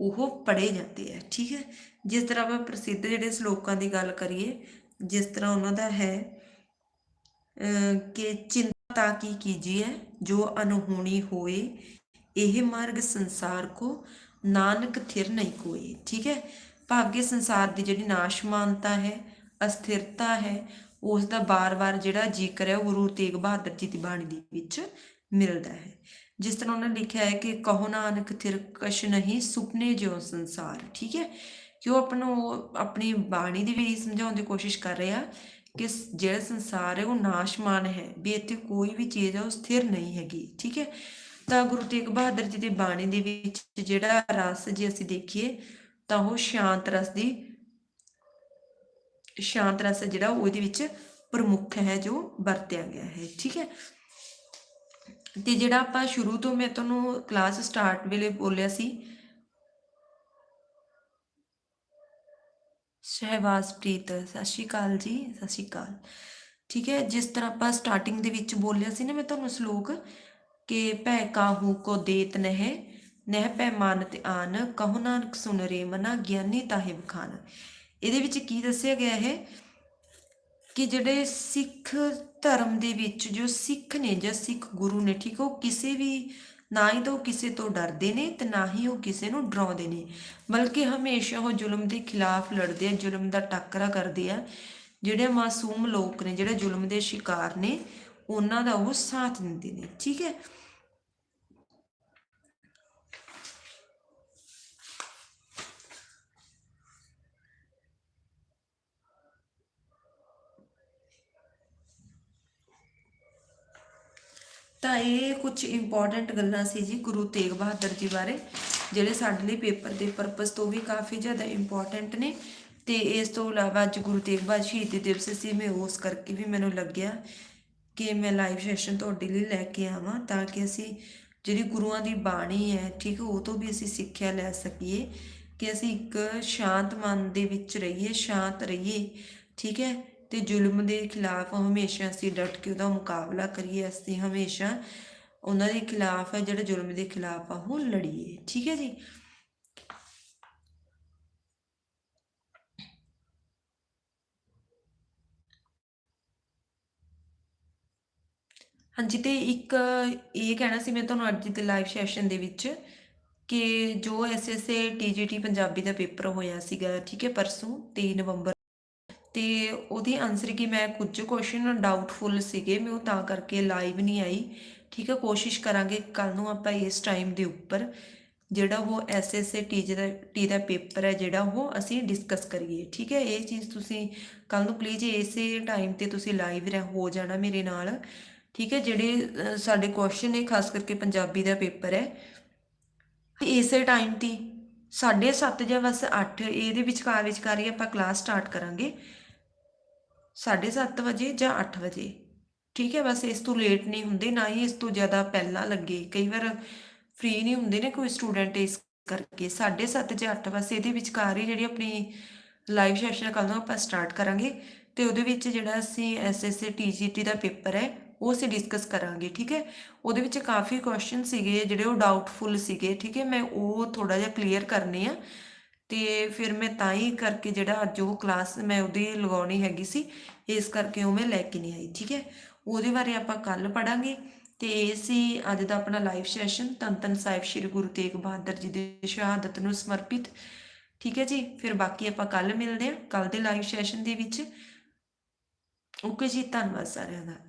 ਉਹ ਪੜ੍ਹੇ ਜਾਂਦੇ ਆ, ਠੀਕ ਹੈ? ਜਿਸ ਤਰ੍ਹਾਂ ਆਪਾਂ ਪ੍ਰਸਿੱਧ ਜਿਹੜੇ ਸ਼ਲੋਕਾਂ ਦੀ ਗੱਲ ਕਰੀਏ, ਜਿਸ ਤਰ੍ਹਾਂ ਉਹਨਾਂ ਦਾ ਹੈ ਕਿ ਚਿੰਤਾ ਕੀ ਕੀਜੀਏ ਜੋ ਅਨਹੋਣੀ ਹੋਏ, ਇਹ ਮਾਰਗ ਸੰਸਾਰ ਕੋ ਨਾਨਕ ਥਿਰ ਨਹੀਂ ਕੋਏ, ਠੀਕ ਹੈ? ਭਾਗੇ ਸੰਸਾਰ ਦੀ ਜਿਹੜੀ ਨਾਸ਼ਮਾਨਤਾ ਹੈ, ਅਸਥਿਰਤਾ ਹੈ, ਉਸ ਦਾ ਬਾਰ-ਬਾਰ ਜਿਹੜਾ ਜ਼ਿਕਰ ਹੈ, ਉਹ ਗੁਰੂ ਤੇਗ ਬਹਾਦਰ ਜੀ ਦੀ ਬਾਣੀ ਦੇ ਵਿੱਚ ਮਿਲਦਾ ਹੈ। ਜਿਸ ਤਰ੍ਹਾਂ ਉਹਨਾਂ ਨੇ ਲਿਖਿਆ ਹੈ ਕਿ ਕਹੋ ਨਾਨਕ ਥਿਰ ਨਹੀਂ, ਸੁਪਨੇ ਜਿਉ ਸੰਸਾਰ। ਠੀਕ ਹੈ? ਕਿ ਉਹ ਆਪਣਾ, ਆਪਣੀ ਬਾਣੀ ਦੀ ਵੀ ਸਮਝਾਉਣ ਦੀ ਕੋਸ਼ਿਸ਼ ਕਰ ਰਿਹਾ ਕਿ ਜਿਹੜਾ ਸੰਸਾਰ ਹੈ ਉਹ ਨਾਸ਼ਮਾਨ ਹੈ, ਵੀ ਇੱਥੇ ਕੋਈ ਵੀ ਚੀਜ਼ ਹੈ ਉਹ ਸਥਿਰ ਨਹੀਂ ਹੈਗੀ। ਠੀਕ ਹੈ? ਤਾਂ ਗੁਰੂ ਤੇਗ ਬਹਾਦਰ ਜੀ ਦੀ ਬਾਣੀ ਦੇ ਵਿੱਚ ਜਿਹੜਾ ਰਸ ਜੇ ਅਸੀਂ ਦੇਖੀਏ, ਤਾਂ ਉਹ ਸ਼ਾਂਤ ਰਸ ਦੀ, ਸ਼ਾਂਤ ਰਸ ਜਿਹੜਾ ਉਹਦੇ ਵਿੱਚ ਪ੍ਰਮੁੱਖ ਹੈ ਜੋ ਵਰਤਿਆ ਗਿਆ ਹੈ। ਠੀਕ ਹੈ? ਤੇ ਜਿਹੜਾ ਆਪਾਂ ਸ਼ੁਰੂ ਤੋਂ ਮੈਂ ਤੁਹਾਨੂੰ ਕਲਾਸ ਸਟਾਰਟ ਵੇਲੇ ਬੋਲਿਆ ਸੀ ਸ਼ਹਿਬਾਜ਼ਪ੍ਰੀਤ ਸਤਿ ਸ਼੍ਰੀ ਅਕਾਲ ਜੀ, ਸਤਿ ਸ਼੍ਰੀ ਅਕਾਲ। ਠੀਕ ਹੈ, ਜਿਸ ਤਰ੍ਹਾਂ ਆਪਾਂ ਸਟਾਰਟਿੰਗ ਦੇ ਵਿੱਚ ਬੋਲਿਆ ਸੀ ਨਾ ਮੈਂ ਤੁਹਾਨੂੰ ਸ਼ਲੋਕ, ਕਿ ਭੈ ਕਾਹੂ ਕੋ ਦੇਤ ਨਹਿ ਨਹਿ ਪੈ ਮਾਨਤ ਆਨ, ਕਹੋ ਨਾਨਕ ਸੁਨ ਰੇ ਮਨਾ, ਗਿਆਨੀ ਤਾਹਿ ਖਾਨ। ਇਹਦੇ ਵਿੱਚ ਕੀ ਦੱਸਿਆ ਗਿਆ ਹੈ? ਕਿ ਜਿਹੜੇ ਸਿੱਖ ਧਰਮ ਦੇ ਵਿੱਚ ਜੋ ਸਿੱਖ ਨੇ ਜਾਂ ਸਿੱਖ ਗੁਰੂ ਨੇ ਠੀਕ ਹੈ, ਉਹ ਕਿਸੇ ਵੀ ਨਾ ਹੀ ਤਾਂ ਉਹ ਕਿਸੇ ਤੋਂ ਡਰਦੇ ਨੇ ਤੇ ਨਾ ਹੀ ਉਹ ਕਿਸੇ ਨੂੰ ਡਰਾਉਂਦੇ ਨੇ। ਬਲਕਿ ਹਮੇਸ਼ਾ ਉਹ ਜ਼ੁਲਮ ਦੇ ਖਿਲਾਫ ਲੜਦੇ ਆ ਜ਼ੁਲਮ ਦਾ ਟੱਕਰਾ ਕਰਦੇ ਆ। ਜਿਹੜੇ ਮਾਸੂਮ ਲੋਕ ਨੇ ਜਿਹੜੇ ਜ਼ੁਲਮ ਦੇ ਸ਼ਿਕਾਰ ਨੇ ਉਹਨਾਂ ਦਾ ਉਹ ਸਾਥ ਦਿੰਦੇ ਨੇ ਠੀਕ ਹੈ। ਤਾਂ ਇਹ ਕੁਝ ਇੰਪੋਰਟੈਂਟ ਗੱਲਾਂ ਸੀ ਜੀ ਗੁਰੂ ਤੇਗ ਬਹਾਦਰ ਜੀ ਬਾਰੇ, ਜਿਹੜੇ ਸਾਡੇ ਲਈ ਪੇਪਰ ਦੇ ਪਰਪਸ ਤੋਂ ਵੀ ਕਾਫੀ ਜ਼ਿਆਦਾ ਇੰਪੋਰਟੈਂਟ ਨੇ ਤੇ ਇਸ ਤੋਂ ਇਲਾਵਾ ਅੱਜ ਗੁਰੂ ਤੇਗ ਬਹਾਦਰ ਸ਼ਹੀਦੀ ਦਿਵਸ ਸੀ, ਮੈਂ ਉਸ ਕਰਕੇ ਵੀ ਮੈਨੂੰ ਲੱਗਿਆ ਕਿ ਮੈਂ ਲਾਈਵ ਸੈਸ਼ਨ ਤੁਹਾਡੇ ਲਈ ਲੈ ਕੇ ਆਵਾਂ ਤਾਂ ਕਿ ਅਸੀਂ ਜਿਹੜੀ ਗੁਰੂਆਂ ਦੀ ਬਾਣੀ ਹੈ, ਠੀਕ ਹੈ, ਉਹ ਤੋਂ ਵੀ ਅਸੀਂ ਸਿੱਖਿਆ ਲੈ ਸਕੀਏ, ਕਿ ਅਸੀਂ ਇੱਕ ਸ਼ਾਂਤ ਮਨ ਦੇ ਵਿੱਚ ਰਹੀਏ, ਸ਼ਾਂਤ ਰਹੀਏ, ਠੀਕ ਹੈ ਤੇ ਜ਼ੁਲਮ ਦੇ ਖਿਲਾਫ ਹਮੇਸ਼ਾ ਅਸੀਂ ਡਟ ਕੇ ਉਹਦਾ ਮੁਕਾਬਲਾ ਕਰੀਏ, ਅਸੀਂ ਹਮੇਸ਼ਾ ਉਹਨਾਂ ਦੇ ਖਿਲਾਫ ਹੈ ਜਿਹੜਾ ਜ਼ੁਲਮ ਦੇ ਖਿਲਾਫ ਆ, ਉਹ ਲੜੀਏ। ਠੀਕ ਹੈ ਜੀ? ਹਾਂਜੀ, ਤੇ ਇੱਕ ਇਹ ਕਹਿਣਾ ਸੀ ਮੈਂ ਤੁਹਾਨੂੰ ਅੱਜ ਦੇ ਲਾਈਵ ਸੈਸ਼ਨ ਦੇ ਵਿੱਚ ਕਿ ਜੋ ਐਸਐਸਏ ਟੀਜੀਟੀ ਪੰਜਾਬੀ ਦਾ ਪੇਪਰ ਹੋਇਆ ਸੀਗਾ, ਠੀਕ ਹੈ, ਪਰਸੋਂ 23 ਨਵੰਬਰ ਤੇ ਉਹਦੀ ਆਨਸਰ ਕੀ, ਮੈਂ ਕੁਝ ਕੁਐਸਚਨ ਡਾਊਟਫੁਲ ਸੀਗੇ, ਮੈਂ ਉਹ ਤਾਂ ਕਰਕੇ ਲਾਈਵ ਨਹੀਂ ਆਈ। ਠੀਕ ਹੈ, ਕੋਸ਼ਿਸ਼ ਕਰਾਂਗੇ ਕੱਲ ਨੂੰ ਆਪਾਂ ਇਸ ਟਾਈਮ ਦੇ ਉੱਪਰ ਜਿਹੜਾ ਉਹ ਐਸਐਸਏ ਟੀਜੀ ਦਾ ਟੀ ਦਾ ਪੇਪਰ ਹੈ ਜਿਹੜਾ ਉਹ ਅਸੀਂ ਡਿਸਕਸ ਕਰੀਏ। ਠੀਕ ਹੈ, ਇਹ ਚੀਜ਼ ਤੁਸੀਂ ਕੱਲ ਨੂੰ ਪਲੀਜ਼ ਇਸੇ ਟਾਈਮ ਤੇ ਤੁਸੀਂ ਲਾਈਵ ਰਹਿ, ਹੋ ਜਾਣਾ ਮੇਰੇ ਨਾਲ। ਠੀਕ ਹੈ, ਜਿਹੜੇ ਸਾਡੇ ਕੁਐਸਚਨ ਨੇ, ਖਾਸ ਕਰਕੇ ਪੰਜਾਬੀ ਦਾ ਪੇਪਰ ਹੈ। ਇਸੇ ਟਾਈਮ ਤੇ 7:30 ਜਾਂ ਬਸ 8 ਇਹਦੇ ਵਿਚਕਾਰ ਵਿਚਕਾਰ ਹੀ ਆਪਾਂ ਕਲਾਸ ਸਟਾਰਟ ਕਰਾਂਗੇ। 7:30 ਵਜੇ ਜਾਂ 8 ਵਜੇ। ਠੀਕ ਹੈ, ਬਸ ਇਸ ਤੋਂ ਲੇਟ ਨਹੀਂ ਹੁੰਦੇ, ਨਾ ਹੀ ਇਸ ਤੋਂ ਜ਼ਿਆਦਾ ਪਹਿਲਾਂ ਲੱਗੇ। ਕਈ ਵਾਰ ਫ੍ਰੀ ਨਹੀਂ ਹੁੰਦੇ ਨੇ ਕੋਈ ਸਟੂਡੈਂਟ ਇਸ ਕਰਕੇ। 7:30 ਜਾਂ 8 ਬਸ ਇਹਦੇ ਵਿਚਕਾਰ ਹੀ ਜਿਹੜੀ ਆਪਣੀ ਲਾਈਵ ਸੈਸ਼ਨ ਕੱਲ ਨੂੰ ਆਪਾਂ ਸਟਾਰਟ ਕਰਾਂਗੇ ਤੇ ਉਹਦੇ ਵਿੱਚ ਜਿਹੜਾ ਅਸੀਂ ਐਸਐਸਏ ਟੀਜੀਟੀ ਦਾ ਪੇਪਰ ਹੈ, ਉਹ ਅਸੀਂ ਡਿਸਕਸ ਕਰਾਂਗੇ। ਠੀਕ ਹੈ, ਉਹਦੇ ਵਿੱਚ ਕਾਫੀ ਕੁਐਸਚਨ ਸੀਗੇ, ਜਿਹੜੇ ਉਹ ਡਾਊਟਫੁਲ ਸੀਗੇ। ਠੀਕ ਹੈ, ਮੈਂ ਉਹ ਥੋੜਾ ਜਿਹਾ ਕਲੀਅਰ ਕਰਨੇ ਆ। ਤੇ ਫਿਰ ਮੈਂ ਤਾਂ ਹੀ ਕਰਕੇ ਜਿਹੜਾ ਅੱਜ ਉਹ ਕਲਾਸ ਮੈਂ ਉਹਦੀ ਲਗਾਉਣੀ ਹੈਗੀ ਸੀ, ਇਸ ਕਰਕੇ ਉਹ ਮੈਂ ਲੈ ਕੇ ਨਹੀਂ ਆਈ, ਠੀਕ ਹੈ? ਉਹਦੇ ਬਾਰੇ ਆਪਾਂ ਕੱਲ ਪੜਾਂਗੇ ਤੇ ਇਹ ਸੀ ਅੱਜ ਦਾ ਆਪਣਾ ਲਾਈਵ ਸੈਸ਼ਨ ਧੰਨ ਧੰਨ ਸਾਹਿਬ ਸ੍ਰੀ ਗੁਰੂ ਤੇਗ ਬਹਾਦਰ ਜੀ ਦੀ ਸ਼ਹਾਦਤ ਨੂੰ ਸਮਰਪਿਤ, ਠੀਕ ਹੈ ਜੀ? ਫਿਰ ਬਾਕੀ ਆਪਾਂ ਕੱਲ ਮਿਲਦੇ ਹਾਂ ਕੱਲ ਦੇ ਲਾਈਵ ਸੈਸ਼ਨ ਦੇ ਵਿੱਚ। ਓਕੇ ਜੀ, ਧੰਨਵਾਦ ਸਾਰਿਆਂ ਦਾ।